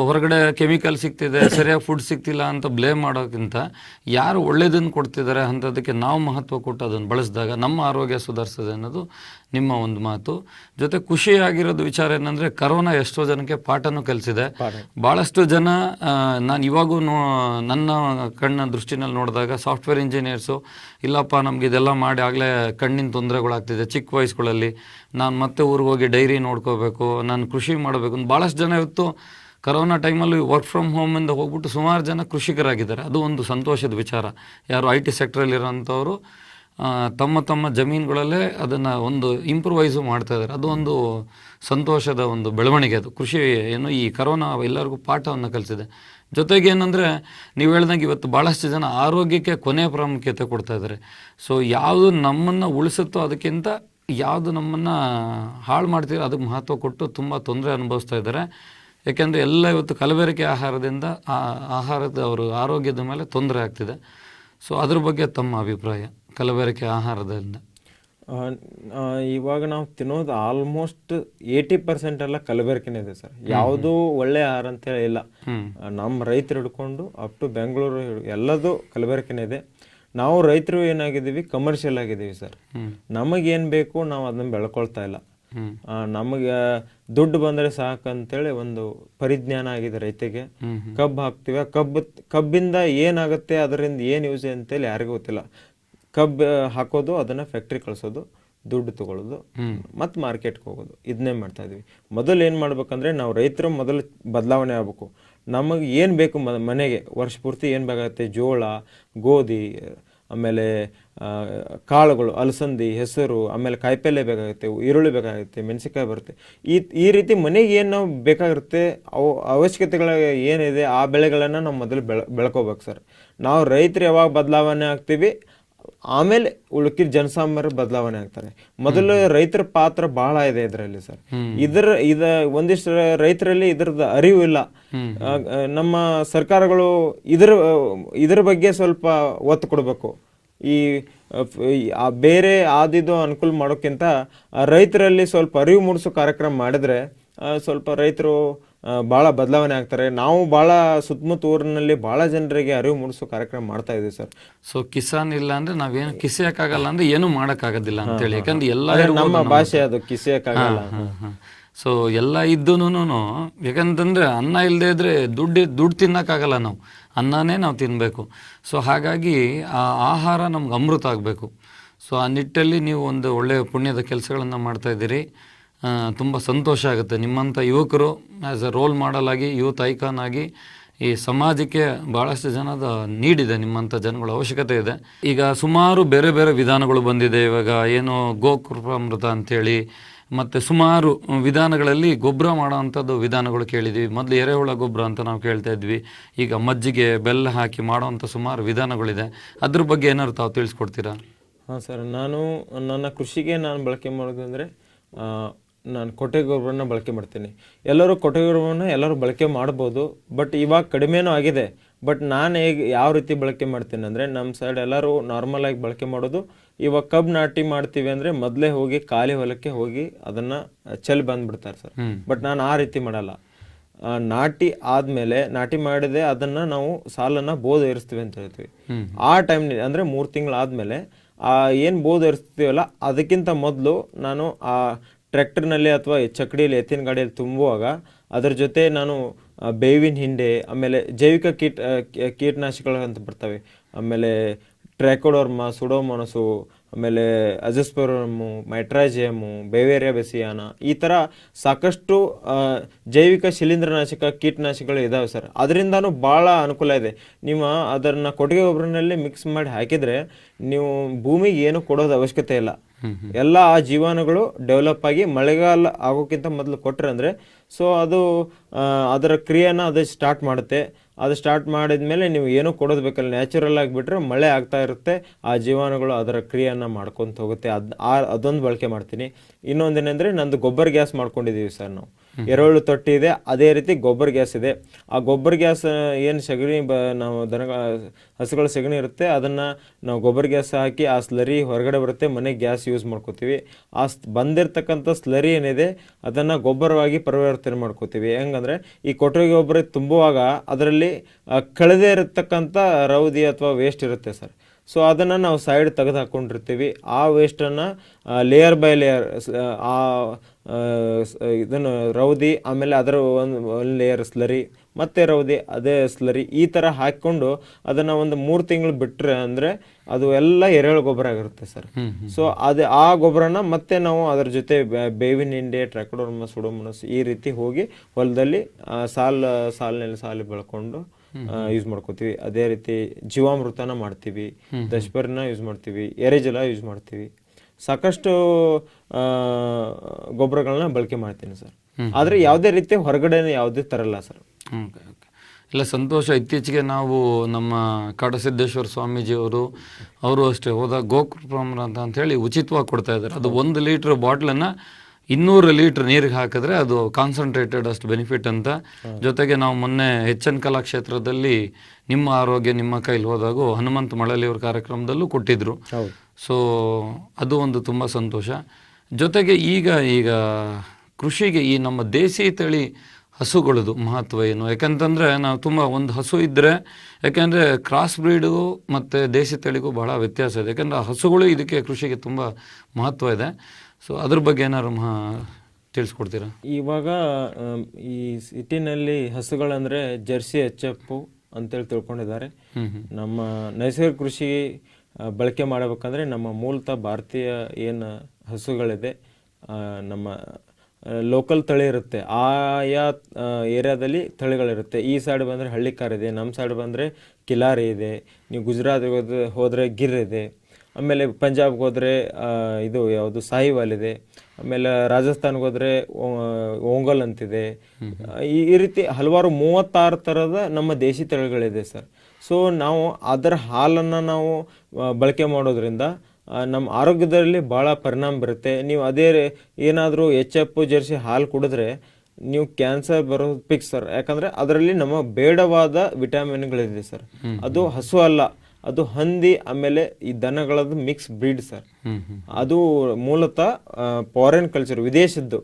ಹೊರಗಡೆ ಕೆಮಿಕಲ್ ಸಿಗ್ತಿದೆ ಸರಿಯಾಗಿ ಫುಡ್ ಸಿಗ್ತಿಲ್ಲ ಅಂತ ಬ್ಲೇಮ್ ಮಾಡೋಕ್ಕಿಂತ ಯಾರು ಒಳ್ಳೇದನ್ನು ಕೊಡ್ತಿದ್ದಾರೆ ಅಂಥದಕ್ಕೆ ನಾವು ಮಹತ್ವ ಕೊಟ್ಟು ಅದನ್ನು ಬಳಸಿದಾಗ ನಮ್ಮ ಆರೋಗ್ಯ ಸುಧಾರಿಸ್ತದೆ ಅನ್ನೋದು ನಿಮ್ಮ ಒಂದು ಮಾತು. ಜೊತೆ ಖುಷಿಯಾಗಿರೋದು ವಿಚಾರ ಏನಂದ್ರೆ ಕರೋನಾ ಎಷ್ಟೋ ಜನಕ್ಕೆ ಪಾಠನೂ ಕಲಿಸಿದೆ. ಭಾಳಷ್ಟು ಜನ ನಾನು ಇವಾಗೂ ನೋ ನನ್ನ ಕಣ್ಣ ದೃಷ್ಟಿನಲ್ಲಿ ನೋಡಿದಾಗ ಸಾಫ್ಟ್ವೇರ್ ಇಂಜಿನಿಯರ್ಸು ಇಲ್ಲಪ್ಪ, ನಮ್ಗೆ ಇದೆಲ್ಲ ಮಾಡಿ ಆಗಲೇ ಕಣ್ಣಿನ ತೊಂದರೆಗಳಾಗ್ತಿದೆ ಚಿಕ್ಕ ವಯಸ್ಸುಗಳಲ್ಲಿ. ನಾನು ಮತ್ತೆ ಊರಿಗೆ ಹೋಗಿ ಡೈರಿ ನೋಡ್ಕೋಬೇಕು, ನಾನು ಕೃಷಿ ಮಾಡಬೇಕು ಅಂತ ಭಾಳಷ್ಟು ಜನ ಇವತ್ತು ಕರೋನಾ ಟೈಮಲ್ಲಿ ವರ್ಕ್ ಫ್ರಮ್ ಹೋಮಿಂದ ಹೋಗ್ಬಿಟ್ಟು ಸುಮಾರು ಜನ ಕೃಷಿಕರಾಗಿದ್ದಾರೆ. ಅದು ಒಂದು ಸಂತೋಷದ ವಿಚಾರ. ಯಾರು ಐ ಟಿ ಸೆಕ್ಟ್ರಲ್ಲಿರೋಂಥವ್ರು ತಮ್ಮ ತಮ್ಮ ಜಮೀನುಗಳಲ್ಲೇ ಅದನ್ನು ಒಂದು ಇಂಪ್ರೂವೈಸು ಮಾಡ್ತಾ ಇದ್ದಾರೆ. ಅದು ಒಂದು ಸಂತೋಷದ ಒಂದು ಬೆಳವಣಿಗೆ ಅದು. ಕೃಷಿ ಏನು ಈ ಕರೋನಾ ಎಲ್ಲರಿಗೂ ಪಾಠವನ್ನು ಕಲಿಸಿದೆ. ಜೊತೆಗೆ ಏನಂದರೆ ನೀವು ಹೇಳ್ದಂಗೆ ಇವತ್ತು ಭಾಳಷ್ಟು ಜನ ಆರೋಗ್ಯಕ್ಕೆ ಕೊನೆ ಪ್ರಾಮುಖ್ಯತೆ ಕೊಡ್ತಾ ಇದ್ದಾರೆ. ಸೊ ಯಾವುದು ನಮ್ಮನ್ನು ಉಳಿಸುತ್ತೋ ಅದಕ್ಕಿಂತ ಯಾವುದು ನಮ್ಮನ್ನು ಹಾಳು ಮಾಡ್ತೀರೋ ಅದಕ್ಕೆ ಮಹತ್ವ ಕೊಟ್ಟು ತುಂಬ ತೊಂದರೆ ಅನುಭವಿಸ್ತಾ ಇದ್ದಾರೆ. ಯಾಕೆಂದರೆ ಎಲ್ಲ ಇವತ್ತು ಕಲಬೆರಕೆ ಆಹಾರದಿಂದ ಆಹಾರದ ಅವರು ಆರೋಗ್ಯದ ಮೇಲೆ ತೊಂದರೆ ಆಗ್ತಿದೆ. ಸೊ ಅದ್ರ ಬಗ್ಗೆ ತಮ್ಮ ಅಭಿಪ್ರಾಯ ಕಲಬೆರಕೆ ಆಹಾರದಿಂದ. ಇವಾಗ ನಾವು ತಿನ್ನೋದು ಆಲ್ಮೋಸ್ಟ್ ಏಯ್ಟಿ ಪರ್ಸೆಂಟ್ ಎಲ್ಲ ಕಲಬೆರಕೆನೇ ಇದೆ ಸರ್. ಯಾವುದೂ ಒಳ್ಳೆ ಆಹಾರ ಅಂತ ಹೇಳಿ ಇಲ್ಲ. ನಮ್ಮ ರೈತರು ಹಿಡ್ಕೊಂಡು ಅಪ್ ಟು ಬೆಂಗಳೂರು ಎಲ್ಲದು ಕಲಬೆರಕೆನೇ ಇದೆ. ನಾವು ರೈತರು ಏನಾಗಿದ್ದೀವಿ? ಕಮರ್ಷಿಯಲ್ ಆಗಿದ್ದೀವಿ ಸರ್. ನಮಗೇನು ಬೇಕು ನಾವು ಅದನ್ನ ಬೆಳ್ಕೊಳ್ತಾ ಇಲ್ಲ. ನಮಗೆ ದುಡ್ಡು ಬಂದರೆ ಸಾಕಂತೇಳಿ ಒಂದು ಪರಿಜ್ಞಾನ ಆಗಿದೆ ರೈತಗೆ ಕಬ್ಬು ಹಾಕ್ತಿವಿ. ಕಬ್ಬು ಕಬ್ಬಿಂದ ಏನಾಗುತ್ತೆ ಅದರಿಂದ ಏನು ಯೂಸ್ ಅಂತೇಳಿ ಯಾರಿಗೂ ಗೊತ್ತಿಲ್ಲ. ಕಬ್ಬು ಹಾಕೋದು ಅದನ್ನು ಫ್ಯಾಕ್ಟ್ರಿ ಕಳಿಸೋದು ದುಡ್ಡು ತಗೊಳ್ಳೋದು ಮತ್ತು ಮಾರ್ಕೆಟ್ಗೆ ಹೋಗೋದು. ಇದನ್ನೇ ಮಾಡ್ತಾ ಇದೀವಿ. ಮೊದಲು ಏನು ಮಾಡ್ಬೇಕಂದ್ರೆ ನಾವು ರೈತರು ಮೊದಲು ಬದಲಾವಣೆ ಆಗಬೇಕು. ನಮಗೆ ಏನು ಬೇಕು ಮ- ಮನೆಗೆ ವರ್ಷ ಪೂರ್ತಿ ಏನು ಬೇಕಾಗುತ್ತೆ? ಜೋಳ ಗೋಧಿ ಆಮೇಲೆ ಕಾಳುಗಳು ಅಲಸಂದಿ ಹೆಸರು ಆಮೇಲೆ ಕಾಯಿಪಲ್ಲೆ ಬೇಕಾಗುತ್ತೆ ಈರುಳ್ಳಿ ಬೇಕಾಗುತ್ತೆ ಮೆಣಸಿಕಾಯಿ ಬರುತ್ತೆ. ಈ ಈ ರೀತಿ ಮನೆಗೆ ಏನು ನಾವು ಬೇಕಾಗಿರುತ್ತೆ ಅವು ಅವಶ್ಯಕತೆಗಳ ಏನಿದೆ ಆ ಬೆಳೆಗಳನ್ನು ನಾವು ಮೊದಲು ಬೆಳ ಬೆಳ್ಕೋಬೇಕು ಸರ್. ನಾವು ರೈತರು ಯಾವಾಗ ಬದಲಾವಣೆ ಆಗ್ತೀವಿ ಆಮೇಲೆ ಉಳುಕಿದ ಜನಸಾಮಾನ್ಯರು ಬದಲಾವಣೆ ಆಗ್ತಾರೆ. ಮೊದಲು ರೈತರ ಪಾತ್ರ ಬಹಳ ಇದೆ ಇದರಲ್ಲಿ ಸರ್. ಇದರ ಇದ ಒಂದಿಷ್ಟು ರೈತರಲ್ಲಿ ಇದರದ ಅರಿವು ಇಲ್ಲ. ನಮ್ಮ ಸರ್ಕಾರಗಳು ಇದರ ಇದರ ಬಗ್ಗೆ ಸ್ವಲ್ಪ ಒತ್ತು ಕೊಡಬೇಕು. ಈ ಬೇರೆ ಆದಿದು ಅನುಕೂಲ ಮಾಡೋಕ್ಕಿಂತ ರೈತರಲ್ಲಿ ಸ್ವಲ್ಪ ಅರಿವು ಮೂಡಿಸೋ ಕಾರ್ಯಕ್ರಮ ಮಾಡಿದ್ರೆ ಆ, ಸ್ವಲ್ಪ ರೈತರು ಭಾಳ ಬದಲಾವಣೆ ಆಗ್ತಾರೆ. ನಾವು ಭಾಳ ಸುತ್ತಮುತ್ತ ಊರಿನಲ್ಲಿ ಭಾಳ ಜನರಿಗೆ ಅರಿವು ಮೂಡಿಸೋ ಕಾರ್ಯಕ್ರಮ ಮಾಡ್ತಾ ಇದ್ದೀವಿ ಸರ್. ಸೊ ಕಿಸಾನ್ ಇಲ್ಲ ಅಂದ್ರೆ ನಾವೇನು ಕಿಸಿಯಕ್ಕಾಗಲ್ಲ ಅಂದ್ರೆ ಏನು ಮಾಡೋಕ್ಕಾಗೋದಿಲ್ಲ ಅಂತೇಳಿ ಯಾಕಂದ್ರೆ ಎಲ್ಲ ನಮ್ಮ ಭಾಷೆ ಅದು ಕಿಸಿಯಕ್ಕಾಗಲ್ಲ. ಸೊ ಎಲ್ಲ ಇದ್ದೂನು ಯಾಕಂತಂದ್ರೆ ಅನ್ನ ಇಲ್ಲದೆ ಇದ್ರೆ ದುಡ್ಡು ದುಡ್ಡು ತಿನ್ನಕ್ಕಾಗಲ್ಲ ನಾವು. ಅನ್ನನೇ ನಾವು ತಿನ್ನಬೇಕು ಸೊ ಹಾಗಾಗಿ ಆ ಆಹಾರ ನಮ್ಗೆ ಅಮೃತ ಆಗಬೇಕು. ಸೊ ಆ ನಿಟ್ಟಲ್ಲಿ ನೀವು ಒಂದು ಒಳ್ಳೆಯ ಪುಣ್ಯದ ಕೆಲಸಗಳನ್ನು ಮಾಡ್ತಾ ಇದ್ದೀರಿ. ತುಂಬ ಸಂತೋಷ ಆಗುತ್ತೆ. ನಿಮ್ಮಂಥ ಯುವಕರು ಆ್ಯಸ್ ಎ ರೋಲ್ ಮಾಡಲ್ ಆಗಿ, ಯೂತ್ ಐಕಾನ್ ಆಗಿ ಈ ಸಮಾಜಕ್ಕೆ ಭಾಳಷ್ಟು ಜನದ ನೀಡಿದೆ ನಿಮ್ಮಂಥ ಜನಗಳ ಅವಶ್ಯಕತೆ ಇದೆ. ಈಗ ಸುಮಾರು ಬೇರೆ ಬೇರೆ ವಿಧಾನಗಳು ಬಂದಿದೆ. ಇವಾಗ ಏನು ಗೋಕೃಪಾಮೃತ ಅಂಥೇಳಿ ಮತ್ತು ಸುಮಾರು ವಿಧಾನಗಳಲ್ಲಿ ಗೊಬ್ಬರ ಮಾಡೋವಂಥದ್ದು ವಿಧಾನಗಳು ಕೇಳಿದ್ವಿ. ಮೊದಲು ಎರೆಹುಳ ಗೊಬ್ಬರ ಅಂತ ನಾವು ಕೇಳ್ತಾ ಇದ್ವಿ. ಈಗ ಮಜ್ಜಿಗೆ, ಬೆಲ್ಲ ಹಾಕಿ ಮಾಡೋವಂಥ ಸುಮಾರು ವಿಧಾನಗಳಿದೆ. ಅದ್ರ ಬಗ್ಗೆ ಏನಾದ್ರು ತಾವು ತಿಳಿಸ್ಕೊಡ್ತೀರಾ? ಹಾಂ ಸರ್, ನಾನು ನನ್ನ ಕೃಷಿಗೆ ನಾನು ಬಳಕೆ ಮಾಡೋದಂದರೆ ನಾನು ಕೊಟ್ಟೆ ಗೊಬ್ಬರನ ಬಳಕೆ ಮಾಡ್ತೀನಿ. ಎಲ್ಲರೂ ಕೊಟ್ಟಿಗೆ ಗೊಬ್ಬರನ ಎಲ್ಲರೂ ಬಳಕೆ ಮಾಡ್ಬೋದು ಬಟ್ ಇವಾಗ ಕಡಿಮೆನೂ ಆಗಿದೆ. ಬಟ್ ನಾನು ಹೇಗೆ ಯಾವ ರೀತಿ ಬಳಕೆ ಮಾಡ್ತೀನಿ ಅಂದರೆ ನಮ್ಮ ಸೈಡ್ ಎಲ್ಲರೂ ನಾರ್ಮಲ್ ಆಗಿ ಬಳಕೆ ಮಾಡೋದು. ಇವಾಗ ಕಬ್ ನಾಟಿ ಮಾಡ್ತೀವಿ ಅಂದರೆ ಮೊದಲೇ ಹೋಗಿ ಖಾಲಿ ಹೊಲಕ್ಕೆ ಹೋಗಿ ಅದನ್ನು ಚೆಲ್ಲಿ ಬಂದುಬಿಡ್ತಾರೆ ಸರ್. ಬಟ್ ನಾನು ಆ ರೀತಿ ಮಾಡಲ್ಲ. ನಾಟಿ ಆದ್ಮೇಲೆ ನಾಟಿ ಮಾಡಿದೆ ಅದನ್ನ ನಾವು ಸಾಲನ್ನ ಬೋಧ ಏರಿಸ್ತೀವಿ ಅಂತ ಹೇಳ್ತೀವಿ. ಆ ಟೈಮ್ ಅಂದ್ರೆ ಮೂರು ತಿಂಗಳಾದಮೇಲೆ ಆ ಏನು ಬೋಧ ಏರಿಸ್ತೀವಲ್ಲ ಅದಕ್ಕಿಂತ ಮೊದಲು ನಾನು ಆ ಟ್ರ್ಯಾಕ್ಟರ್ನಲ್ಲಿ ಅಥವಾ ಚಕ್ಕಡಿಯಲ್ಲಿ ಎತ್ತಿನ ಗಾಡಿಯಲ್ಲಿ ತುಂಬುವಾಗ ಅದರ ಜೊತೆ ನಾನು ಬೇವಿನ ಹಿಂಡೆ, ಆಮೇಲೆ ಜೈವಿಕ ಕೀಟ ಕೀಟನಾಶಕಗಳು ಅಂತ ಬರ್ತವೆ. ಆಮೇಲೆ ಟ್ರ್ಯಾಕೋಡೋರ್ಮ ಸುಡೋಮೊನಸು, ಆಮೇಲೆ ಅಜಸ್ಪರಮು, ಮೈಟ್ರಾಜಿಯಮು, ಬೇವೇರಿಯಾ ಬೆಸಿಯಾನ ಈ ಥರ ಸಾಕಷ್ಟು ಜೈವಿಕ ಶಿಲೀಂಧ್ರನಾಶಕ ಕೀಟನಾಶಕಗಳು ಇದ್ದಾವೆ ಸರ್. ಅದರಿಂದನೂ ಭಾಳ ಅನುಕೂಲ ಇದೆ. ನೀವು ಅದನ್ನು ಕೊಟ್ಟಿಗೆ ಗೊಬ್ಬರನಲ್ಲಿ ಮಿಕ್ಸ್ ಮಾಡಿ ಹಾಕಿದರೆ ನೀವು ಭೂಮಿಗೆ ಏನು ಕೊಡೋದು ಅವಶ್ಯಕತೆ ಇಲ್ಲ. ಎಲ್ಲ ಆ ಜೀವಾಣುಗಳು ಡೆವಲಪ್ ಆಗಿ ಮಳೆಗಾಲ ಆಗೋಕ್ಕಿಂತ ಮೊದಲು ಕೊಟ್ಟರೆ ಅಂದರೆ, ಸೊ ಅದು ಅದರ ಕ್ರಿಯೆನ ಅದು ಸ್ಟಾರ್ಟ್ ಮಾಡುತ್ತೆ. ಅದು ಸ್ಟಾರ್ಟ್ ಮಾಡಿದ್ಮೇಲೆ ನೀವು ಏನು ಕೊಡೋದು ಬೇಕಲ್ಲ, ನ್ಯಾಚುರಲ್ ಆಗಿಬಿಟ್ರೆ ಮಳೆ ಆಗ್ತಾ ಇರುತ್ತೆ, ಆ ಜೀವಾಣುಗಳು ಅದರ ಕ್ರಿಯೆಯನ್ನು ಮಾಡ್ಕೊತ ಹೋಗುತ್ತೆ. ಅದು, ಆ, ಅದೊಂದು ಬಳಕೆ ಮಾಡ್ತೀನಿ. ಇನ್ನೊಂದೇನೆಂದ್ರೆ ನಂದು ಗೊಬ್ಬರ ಗ್ಯಾಸ್ ಮಾಡ್ಕೊಂಡಿದ್ದೀವಿ ಸರ್ ನಾವು. ಎರೆಹುಳು ತೊಟ್ಟಿ ಇದೆ. ಅದೇ ರೀತಿ ಗೊಬ್ಬರ ಗ್ಯಾಸ್ ಇದೆ. ಆ ಗೊಬ್ಬರ ಗ್ಯಾಸ್ ಏನು ಸಗಣಿ ಬ, ನಾವು ದನ ಹಸುಗಳ ಸಗಣಿ ಇರುತ್ತೆ. ಅದನ್ನು ನಾವು ಗೊಬ್ಬರ ಗ್ಯಾಸ್ ಹಾಕಿ ಆ ಸ್ಲರಿ ಹೊರಗಡೆ ಬರುತ್ತೆ. ಮನೆಗೆ ಗ್ಯಾಸ್ ಯೂಸ್ ಮಾಡ್ಕೋತೀವಿ. ಆ ಬಂದಿರತಕ್ಕಂಥ ಸ್ಲರಿ ಏನಿದೆ, ಅದನ್ನು ಗೊಬ್ಬರವಾಗಿ ಪರಿವರ್ತನೆ ಮಾಡ್ಕೋತೀವಿ. ಹೆಂಗಂದರೆ, ಈ ಕೊಟ್ಟಿಗೆ ಗೊಬ್ಬರ ತುಂಬುವಾಗ ಅದರಲ್ಲಿ ಕಳೆದೇ ಇರತಕ್ಕಂಥ ರೌದಿ ಅಥವಾ ವೇಸ್ಟ್ ಇರುತ್ತೆ ಸರ್. ಸೊ ಅದನ್ನು ನಾವು ಸೈಡ್ ತೆಗೆದು ಹಾಕ್ಕೊಂಡಿರ್ತೀವಿ ಆ ವೇಸ್ಟನ್ನು ಲೇಯರ್ ಬೈ ಲೇಯರ್ ಆ ಇದನ್ನು ರೌದಿ ಆಮೇಲೆ ಅದರ ಒಂದು ಒಂದು ಲೇಯರ್ ಸ್ಲರಿ ಮತ್ತೆ ರೌದಿ ಅದೇ ಸ್ಲರಿ ಈ ಥರ ಹಾಕ್ಕೊಂಡು ಅದನ್ನು ಒಂದು ಮೂರು ತಿಂಗಳು ಬಿಟ್ಟರೆ ಅಂದರೆ ಅದು ಎಲ್ಲ ಎರೆಳು ಗೊಬ್ಬರ ಆಗಿರುತ್ತೆ ಸರ್. ಸೊ ಅದು ಆ ಗೊಬ್ಬರನ ಮತ್ತೆ ನಾವು ಅದರ ಜೊತೆ ಬೇವಿನ ಹಿಂಡಿ ಟ್ರ್ಯಾಕೋಡರ್ಮಸ್ ಸುಡೋಮನಸ್ ಈ ರೀತಿ ಹೋಗಿ ಹೊಲದಲ್ಲಿ ಸಾಲ್ ಸಾಲಿನಲ್ಲಿ ಸಾಲು ಬೆಳ್ಕೊಂಡು ಯೂಸ್ ಮಾಡ್ಕೋತೀವಿ. ಅದೇ ರೀತಿ ಜೀವಾಮೃತನ ಮಾಡ್ತೀವಿ. ದಶಪರ್ನ ಯೂಸ್ ಮಾಡ್ತೀವಿ. ಎರೆಜಲ ಯೂಸ್ ಮಾಡ್ತೀವಿ. ಸಾಕಷ್ಟು ಗೊಬ್ಬರಗಳನ್ನ ಬಳಕೆ ಮಾಡ್ತೀನಿ ಸರ್. ಆದರೆ ಯಾವುದೇ ರೀತಿ ಹೊರಗಡೆ ಯಾವುದೇ ತರಲ್ಲ ಸರ್. ಇಲ್ಲ ಸಂತೋಷ. ಇತ್ತೀಚೆಗೆ ನಾವು ನಮ್ಮ ಕಾಡಸಿದ್ದೇಶ್ವರ ಸ್ವಾಮೀಜಿಯವರು ಅವರು ಅಷ್ಟೇ ಹೋದಾಗ ಗೋಕೃಪಾಮೃತ ಅಂತ ಹೇಳಿ ಉಚಿತವಾಗಿ ಕೊಡ್ತಾ ಇದ್ದಾರೆ. ಅದು ಒಂದು ಲೀಟ್ರ್ ಬಾಟ್ಲನ್ನು ಇನ್ನೂರು ಲೀಟ್ರ್ ನೀರಿಗೆ ಹಾಕಿದ್ರೆ ಅದು ಕಾನ್ಸಂಟ್ರೇಟೆಡ್ ಅಷ್ಟು ಬೆನಿಫಿಟ್ ಅಂತ. ಜೊತೆಗೆ ನಾವು ಮೊನ್ನೆ ಹೆಚ್ಚನ್ ಎನ್ ಕಲಾಕ್ಷೇತ್ರದಲ್ಲಿ ನಿಮ್ಮ ಆರೋಗ್ಯ ನಿಮ್ಮ ಕೈಲಿ ಹೋದಾಗ ಹನುಮಂತ ಮಳಲಿಯವ್ರ ಕಾರ್ಯಕ್ರಮದಲ್ಲೂ ಕೊಟ್ಟಿದ್ರು. ಸೊ ಅದು ಒಂದು ತುಂಬ ಸಂತೋಷ. ಜೊತೆಗೆ ಈಗ ಈಗ ಕೃಷಿಗೆ ಈ ನಮ್ಮ ದೇಸಿ ತಳಿ ಹಸುಗಳದು ಮಹತ್ವ ಏನು? ಯಾಕಂತಂದರೆ ನಾವು ತುಂಬ ಒಂದು ಹಸು ಇದ್ದರೆ ಯಾಕೆಂದರೆ ಕ್ರಾಸ್ ಬ್ರೀಡಿಗೂ ಮತ್ತು ದೇಸಿ ತಳಿಗೂ ಬಹಳ ವ್ಯತ್ಯಾಸ ಇದೆ. ಯಾಕಂದ್ರೆ ಹಸುಗಳು ಇದಕ್ಕೆ ಕೃಷಿಗೆ ತುಂಬ ಮಹತ್ವ ಇದೆ. ಸೊ ಅದ್ರ ಬಗ್ಗೆ ಏನಾರು ಮಹಾ ತಿಳಿಸ್ಕೊಡ್ತೀರಾ? ಇವಾಗ ಈ ಸಿಟಿನಲ್ಲಿ ಹಸುಗಳಂದ್ರೆ ಜರ್ಸಿ ಎಚ್ ಎಫ್ ಅಂತೇಳಿ ತಿಳ್ಕೊಂಡಿದ್ದಾರೆ. ನಮ್ಮ ನೈಸರ್ಗಿಕ ಕೃಷಿ ಬಳಕೆ ಮಾಡಬೇಕಂದ್ರೆ ನಮ್ಮ ಮೂಲತಃ ಭಾರತೀಯ ಏನು ಹಸುಗಳಿದೆ ನಮ್ಮ ಲೋಕಲ್ ತಳಿ ಇರುತ್ತೆ. ಆಯಾ ಏರಿಯಾದಲ್ಲಿ ತಳಿಗಳಿರುತ್ತೆ. ಈ ಸೈಡ್ ಬಂದರೆ ಹಳ್ಳಿಕಾರ್ ಇದೆ ನಮ್ಮ ಸೈಡ್ ಬಂದರೆ ಕಿಲಾರಿ ಇದೆ ನೀವು ಗುಜರಾತ್ ಹೋದರೆ ಗಿರ್ ಇದೆ. ಆಮೇಲೆ ಪಂಜಾಬ್ಗೆ ಹೋದರೆ ಇದು ಯಾವುದು ಸಾಹಿವಾಲ್ ಇದೆ. ಆಮೇಲೆ ರಾಜಸ್ಥಾನ್ಗೆ ಹೋದರೆ ಓಂಗಲ್ ಅಂತಿದೆ. ಈ ರೀತಿ ಹಲವಾರು ಮೂವತ್ತಾರು ಥರದ ನಮ್ಮ ದೇಶಿ ತಳಿಗಳಿದೆ ಸರ್. ಸೊ ನಾವು ಅದರ ಹಾಲನ್ನು ನಾವು ಬಳಕೆ ಮಾಡೋದ್ರಿಂದ ನಮ್ಮ ಆರೋಗ್ಯದಲ್ಲಿ ಭಾಳ ಪರಿಣಾಮ ಬರುತ್ತೆ. ನೀವು ಅದೇ ಏನಾದರೂ ಎಚ್ ಎಫ್ ಜರ್ಸಿ ಹಾಲು ಕುಡಿದ್ರೆ ನೀವು ಕ್ಯಾನ್ಸರ್ ಬರೋದು ಫಿಕ್ಸ್ ಸರ್. ಯಾಕಂದರೆ ಅದರಲ್ಲಿ ನಮ್ಮ ಬೇಡವಾದ ವಿಟಾಮಿನ್ಗಳಿದೆ ಸರ್. ಅದು ಹಸು ಅಲ್ಲ. ಅದು ಹಂದಿ ಆಮೇಲೆ ಈ ದನಗಳದ್ದು ಮಿಕ್ಸ್ ಬ್ರೀಡ್ ಸರ್ ಅದು ಮೂಲತಃ ಫಾರಿನ್ ಕಲ್ಚರ್ ವಿದೇಶದ್ದು.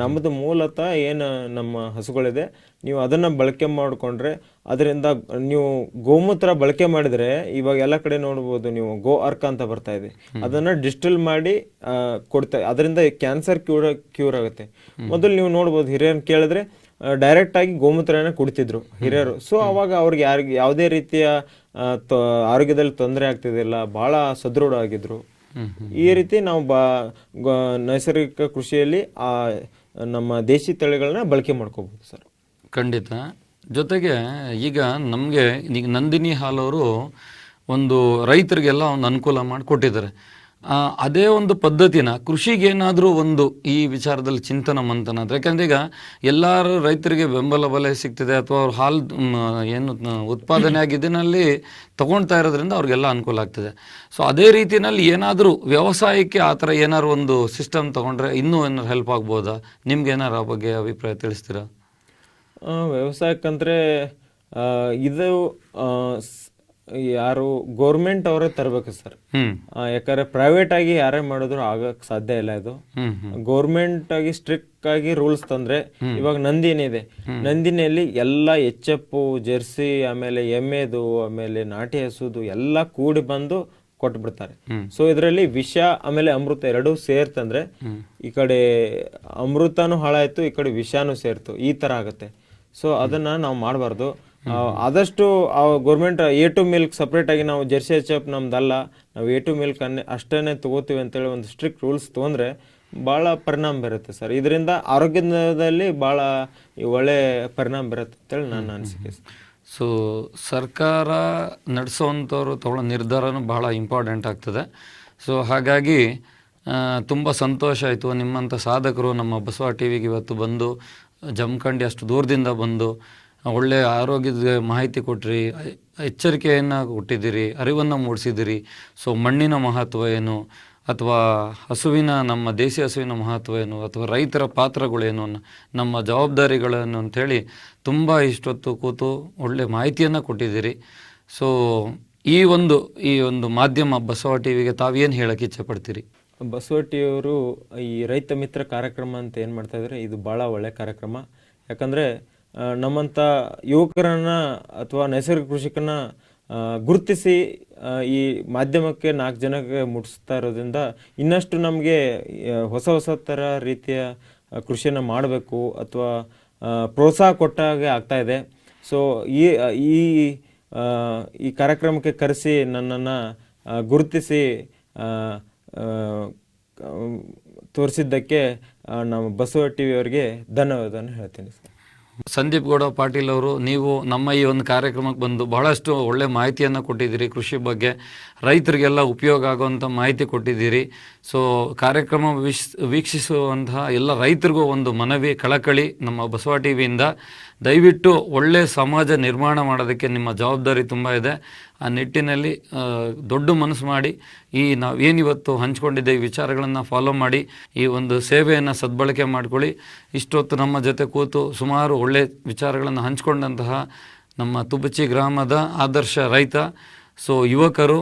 ನಮ್ಮದು ಮೂಲತಃ ಏನು ನಮ್ಮ ಹಸುಗಳಿದೆ ನೀವು ಅದನ್ನ ಬಳಕೆ ಮಾಡಿಕೊಂಡ್ರೆ ಅದರಿಂದ ನೀವು ಗೋಮೂತ್ರ ಬಳಕೆ ಮಾಡಿದ್ರೆ ಇವಾಗ ಎಲ್ಲ ಕಡೆ ನೋಡ್ಬೋದು ನೀವು ಗೋ ಅರ್ಕ ಅಂತ ಬರ್ತಾ ಇದೆ. ಅದನ್ನ ಡಿಸ್ಟಿಲ್ ಮಾಡಿ ಕೊಡ್ತಾ ಅದರಿಂದ ಕ್ಯಾನ್ಸರ್ ಕ್ಯೂರ್ ಕ್ಯೂರ್ ಆಗುತ್ತೆ. ಮೊದಲು ನೀವು ನೋಡ್ಬೋದು ಹಿರಿಯರನ್ನು ಕೇಳಿದ್ರೆ ಡೈರೆಕ್ಟ್ ಆಗಿ ಗೋಮೂತ್ರನ ಕುಡಿತಿದ್ರು ಹಿರಿಯರು. ಸೊ ಅವಾಗ ಅವ್ರಿಗೆ ಯಾರಿಗೆ ಯಾವುದೇ ರೀತಿಯ ತ- ಆರೋಗ್ಯದಲ್ಲಿ ತೊಂದರೆ ಆಗ್ತಿದ್ದಿಲ್ಲ ಬಹಳ ಸದೃಢ ಆಗಿದ್ರು ಈ ರೀತಿ ನಾವು ಬಾ ನೈಸರ್ಗಿಕ ಕೃಷಿಯಲ್ಲಿ ಆ ನಮ್ಮ ದೇಶಿ ತಳಿಗಳನ್ನ ಬಳಕೆ ಮಾಡ್ಕೋಬಹುದು ಸರ್. ಖಂಡಿತ. ಜೊತೆಗೆ ಈಗ ನಮಗೆ ಈಗ ನಂದಿನಿ ಹಾಲವರು ಒಂದು ರೈತರಿಗೆಲ್ಲ ಒಂದು ಅನುಕೂಲ ಮಾಡಿ ಕೊಟ್ಟಿದ್ದಾರೆ. ಆ, ಅದೇ ಒಂದು ಪದ್ಧತಿನ ಕೃಷಿಗೇನಾದರೂ ಒಂದು ಈ ವಿಚಾರದಲ್ಲಿ ಚಿಂತನ ಮಂಥನ ಅಂತ ಯಾಕಂದ್ರೆ ಈಗ ಎಲ್ಲರೂ ರೈತರಿಗೆ ಬೆಂಬಲ ಬೆಲೆ ಸಿಗ್ತಿದೆ ಅಥವಾ ಅವ್ರ ಹಾಲು ಏನು ಉತ್ಪಾದನೆ ಆಗಿದ್ದಿನಲ್ಲಿ ತಗೊಳ್ತಾ ಇರೋದ್ರಿಂದ ಅವ್ರಿಗೆಲ್ಲ ಅನುಕೂಲ ಆಗ್ತದೆ. ಸೊ, ಅದೇ ರೀತಿಯಲ್ಲಿ ಏನಾದರೂ ವ್ಯವಸಾಯಕ್ಕೆ ಆ ಥರ ಏನಾದ್ರು ಒಂದು ಸಿಸ್ಟಮ್ ತಗೊಂಡ್ರೆ ಇನ್ನೂ ಏನಾರು ಹೆಲ್ಪ್ ಆಗ್ಬೋದಾ? ನಿಮ್ಗೆ ಏನಾರು ಆ ಬಗ್ಗೆ ಅಭಿಪ್ರಾಯ ತಿಳಿಸ್ತೀರಾ? ವ್ಯವಸಾಯಕ್ಕಂದರೆ ಇದು ಯಾರು ಗೋರ್ಮೆಂಟ್ ಅವರೇ ತರಬೇಕು ಸರ್. ಯಾಕಂದ್ರೆ ಪ್ರೈವೇಟ್ ಆಗಿ ಯಾರೇ ಮಾಡಿದ್ರು ಆಗಕ್ ಸಾಧ್ಯ ಇಲ್ಲ ಇದು. ಗೌರ್ಮೆಂಟ್ ಆಗಿ ಸ್ಟ್ರಿಕ್ಟ್ ಆಗಿ ರೂಲ್ಸ್ ತಂದ್ರೆ ಇವಾಗ ನಂದಿನಿ ಇದೆ. ನಂದಿನಿಯಲ್ಲಿ ಎಲ್ಲ ಎಚ್ ಎಫ್ ಜೆರ್ಸಿ ಆಮೇಲೆ ಎಮ್ಮೆದು ಆಮೇಲೆ ನಾಟಿ ಹಸುದು ಎಲ್ಲ ಕೂಡಿ ಬಂದು ಕೊಟ್ಬಿಡ್ತಾರೆ. ಸೊ ಇದರಲ್ಲಿ ವಿಷ ಆಮೇಲೆ ಅಮೃತ ಎರಡು ಸೇರ್ತಂದ್ರೆ ಈ ಕಡೆ ಅಮೃತನೂ ಹಾಳಾಯ್ತು ಈ ಕಡೆ ವಿಷಾನು ಸೇರ್ತು. ಈ ತರ ಆಗುತ್ತೆ. ಸೊ ಅದನ್ನ ನಾವು ಮಾಡಬಾರ್ದು. ಆದಷ್ಟು government A two milk separate ಆಗಿ ನಾವು ಜೆರ್ಸಿ ಎಚ್ ಎಫ್ ನಮ್ದಲ್ಲ ನಾವು ಎ ಟು ಮಿಲ್ಕ್ ಅನ್ನೇ ಅಷ್ಟೇ ತಗೋತೀವಿ ಅಂತೇಳಿ ಒಂದು ಸ್ಟ್ರಿಕ್ಟ್ ರೂಲ್ಸ್ ತೊಗೊಂಡ್ರೆ ಭಾಳ ಪರಿಣಾಮ ಬೀರುತ್ತೆ ಸರ್ ಇದರಿಂದ ಆರೋಗ್ಯದಲ್ಲಿ ಭಾಳ ಒಳ್ಳೆ ಪರಿಣಾಮ ಬೀರುತ್ತೆ ಅಂತೇಳಿ ನನ್ನ ಅನಿಸಿಕೆ. ಸೊ ಸರ್ಕಾರ ನಡೆಸೋವಂಥವ್ರು ತಗೊಳ್ಳೋ ನಿರ್ಧಾರನೂ ಬಹಳ ಇಂಪಾರ್ಟೆಂಟ್ ಆಗ್ತದೆ. ಸೊ ಹಾಗಾಗಿ ತುಂಬ ಸಂತೋಷ ಆಯಿತು. ನಿಮ್ಮಂಥ ಸಾಧಕರು ನಮ್ಮ ಬಸವ ಟಿ ವಿಗೆ ಇವತ್ತು ಬಂದು ಜಮಖಂಡಿ ಅಷ್ಟು ದೂರದಿಂದ ಬಂದು ಒಳ್ಳೆಯ ಆರೋಗ್ಯದ ಮಾಹಿತಿ ಕೊಟ್ಟಿರಿ ಎಚ್ಚರಿಕೆಯನ್ನು ಕೊಟ್ಟಿದ್ದೀರಿ ಅರಿವನ್ನು ಮೂಡಿಸಿದ್ದೀರಿ ಸೊ ಮಣ್ಣಿನ ಮಹತ್ವ ಏನು? ಅಥವಾ ಹಸುವಿನ, ನಮ್ಮ ದೇಸಿ ಹಸುವಿನ ಮಹತ್ವ ಏನು? ಅಥವಾ ರೈತರ ಪಾತ್ರಗಳೇನು ನಮ್ಮ ಜವಾಬ್ದಾರಿಗಳೇನು ಅಂಥೇಳಿ ತುಂಬ ಇಷ್ಟೊತ್ತು ಕೂತು ಒಳ್ಳೆ ಮಾಹಿತಿಯನ್ನು ಕೊಟ್ಟಿದ್ದೀರಿ ಸೊ ಈ ಒಂದು ಈ ಒಂದು ಮಾಧ್ಯಮ ಬಸವ ಟಿ ವಿಗೆ ತಾವೇನು ಹೇಳಕ್ಕೆ ಇಚ್ಛೆಪಡ್ತೀರಿ? ಅವರು ಈ ರೈತ ಮಿತ್ರ ಕಾರ್ಯಕ್ರಮ ಅಂತ ಏನು ಮಾಡ್ತಾ ಇದ್ದಾರೆ, ಇದು ಭಾಳ ಒಳ್ಳೆ ಕಾರ್ಯಕ್ರಮ. ಯಾಕಂದರೆ ನಮ್ಮಂಥ ಯುವಕರನ್ನ ಅಥವಾ ನೈಸರ್ಗಿಕ ಕೃಷಿಕನ ಗುರುತಿಸಿ ಈ ಮಾಧ್ಯಮಕ್ಕೆ ನಾಲ್ಕು ಜನಕ್ಕೆ ಮುಟ್ಟಿಸ್ತಾ ಇರೋದ್ರಿಂದ ಇನ್ನಷ್ಟು ನಮಗೆ ಹೊಸ ಹೊಸ ಥರ ರೀತಿಯ ಕೃಷಿಯನ್ನು ಮಾಡಬೇಕು ಅಥವಾ ಪ್ರೋತ್ಸಾಹ ಕೊಟ್ಟಾಗೆ ಆಗ್ತಾ ಇದೆ. ಸೊ ಈ ಈ ಈ ಕಾರ್ಯಕ್ರಮಕ್ಕೆ ಕರೆಸಿ ನನ್ನನ್ನು ಗುರುತಿಸಿ ತೋರಿಸಿದ್ದಕ್ಕೆ ನಮ್ಮ ಬಸವ ಟಿ ಅವರಿಗೆ ಧನ್ಯವಾದವನ್ನು ಹೇಳ್ತೀನಿ ಸರ್. ಸಂದೀಪ್ ಗೌಡ ಪಾಟೀಲ್ ಅವರು, ನೀವು ನಮ್ಮ ಈ ಒಂದು ಕಾರ್ಯಕ್ರಮಕ್ಕೆ ಬಂದು ಬಹಳಷ್ಟು ಒಳ್ಳೆ ಮಾಹಿತಿಯನ್ನು ಕೊಟ್ಟಿದ್ದೀರಿ, ಕೃಷಿ ಬಗ್ಗೆ ರೈತರಿಗೆಲ್ಲ ಉಪಯೋಗ ಆಗುವಂಥ ಮಾಹಿತಿ ಕೊಟ್ಟಿದ್ದೀರಿ. ಸೊ ಕಾರ್ಯಕ್ರಮ ವೀಕ್ಷ ವೀಕ್ಷಿಸುವಂತಹ ಎಲ್ಲ ರೈತರಿಗೂ ಒಂದು ಮನವಿ, ಕಳಕಳಿ ನಮ್ಮ ಬಸವ ಟಿ ವಿಯಿಂದ ದಯವಿಟ್ಟು ಒಳ್ಳೆ ಸಮಾಜ ನಿರ್ಮಾಣ ಮಾಡೋದಕ್ಕೆ ನಿಮ್ಮ ಜವಾಬ್ದಾರಿ ತುಂಬ ಇದೆ. ಆ ನಿಟ್ಟಿನಲ್ಲಿ ದೊಡ್ಡ ಮನಸ್ಸು ಮಾಡಿ ಈ ನಾವು ಏನಿವತ್ತು ಹಂಚ್ಕೊಂಡಿದ್ದೆ ಈ ವಿಚಾರಗಳನ್ನು ಫಾಲೋ ಮಾಡಿ, ಈ ಒಂದು ಸೇವೆಯನ್ನು ಸದ್ಬಳಕೆ ಮಾಡ್ಕೊಳ್ಳಿ. ಇಷ್ಟೊತ್ತು ನಮ್ಮ ಜೊತೆ ಕೂತು ಸುಮಾರು ಒಳ್ಳೆ ವಿಚಾರಗಳನ್ನು ಹಂಚ್ಕೊಂಡಂತಹ ನಮ್ಮ ತುಬಚಿ ಗ್ರಾಮದ ಆದರ್ಶ ರೈತ. ಸೊ ಯುವಕರು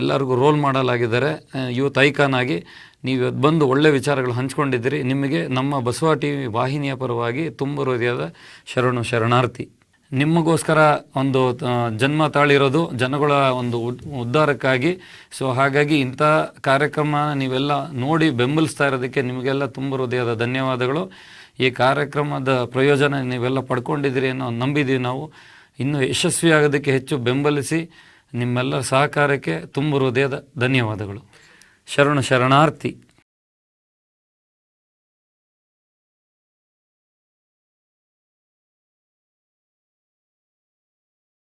ಎಲ್ಲರಿಗೂ ರೋಲ್ ಮಾಡಲಾಗಿದ್ದಾರೆ. ಯೂತ್ ಐಕಾನ್ ಆಗಿ ನೀವು ಬಂದು ಒಳ್ಳೆ ವಿಚಾರಗಳು ಹಂಚ್ಕೊಂಡಿದ್ದೀರಿ. ನಿಮಗೆ ನಮ್ಮ ಬಸವ ಟಿ ವಿ ವಾಹಿನಿಯ ಪರವಾಗಿ ತುಂಬ ಹೃದಯದ ಶರಣು, ಶರಣಾರ್ಥಿ. ನಿಮಗೋಸ್ಕರ ಒಂದು ಜನ್ಮ ತಾಳಿರೋದು, ಜನಗಳ ಒಂದು ಉದ್- ಉದ್ಧಾರಕ್ಕಾಗಿ. ಸೊ ಹಾಗಾಗಿ ಇಂಥ ಕಾರ್ಯಕ್ರಮ ನೀವೆಲ್ಲ ನೋಡಿ ಬೆಂಬಲಿಸ್ತಾ ಇರೋದಕ್ಕೆ ನಿಮಗೆಲ್ಲ ತುಂಬ ಹೃದಯದ ಧನ್ಯವಾದಗಳು. ಈ ಕಾರ್ಯಕ್ರಮದ ಪ್ರಯೋಜನ ನೀವೆಲ್ಲ ಪಡ್ಕೊಂಡಿದ್ದೀರಿ ಅನ್ನೋ ನಂಬಿದ್ದೀವಿ ನಾವು. ಇನ್ನೂ ಯಶಸ್ವಿ ಆಗೋದಕ್ಕೆ ಹೆಚ್ಚು ಬೆಂಬಲಿಸಿ ನಿಮ್ಮೆಲ್ಲರ ಸಹಕಾರಕ್ಕೆ ತುಂಬ ಹೃದಯದ ಧನ್ಯವಾದಗಳು. ಶರಣು ಶರಣಾರ್ಥಿ.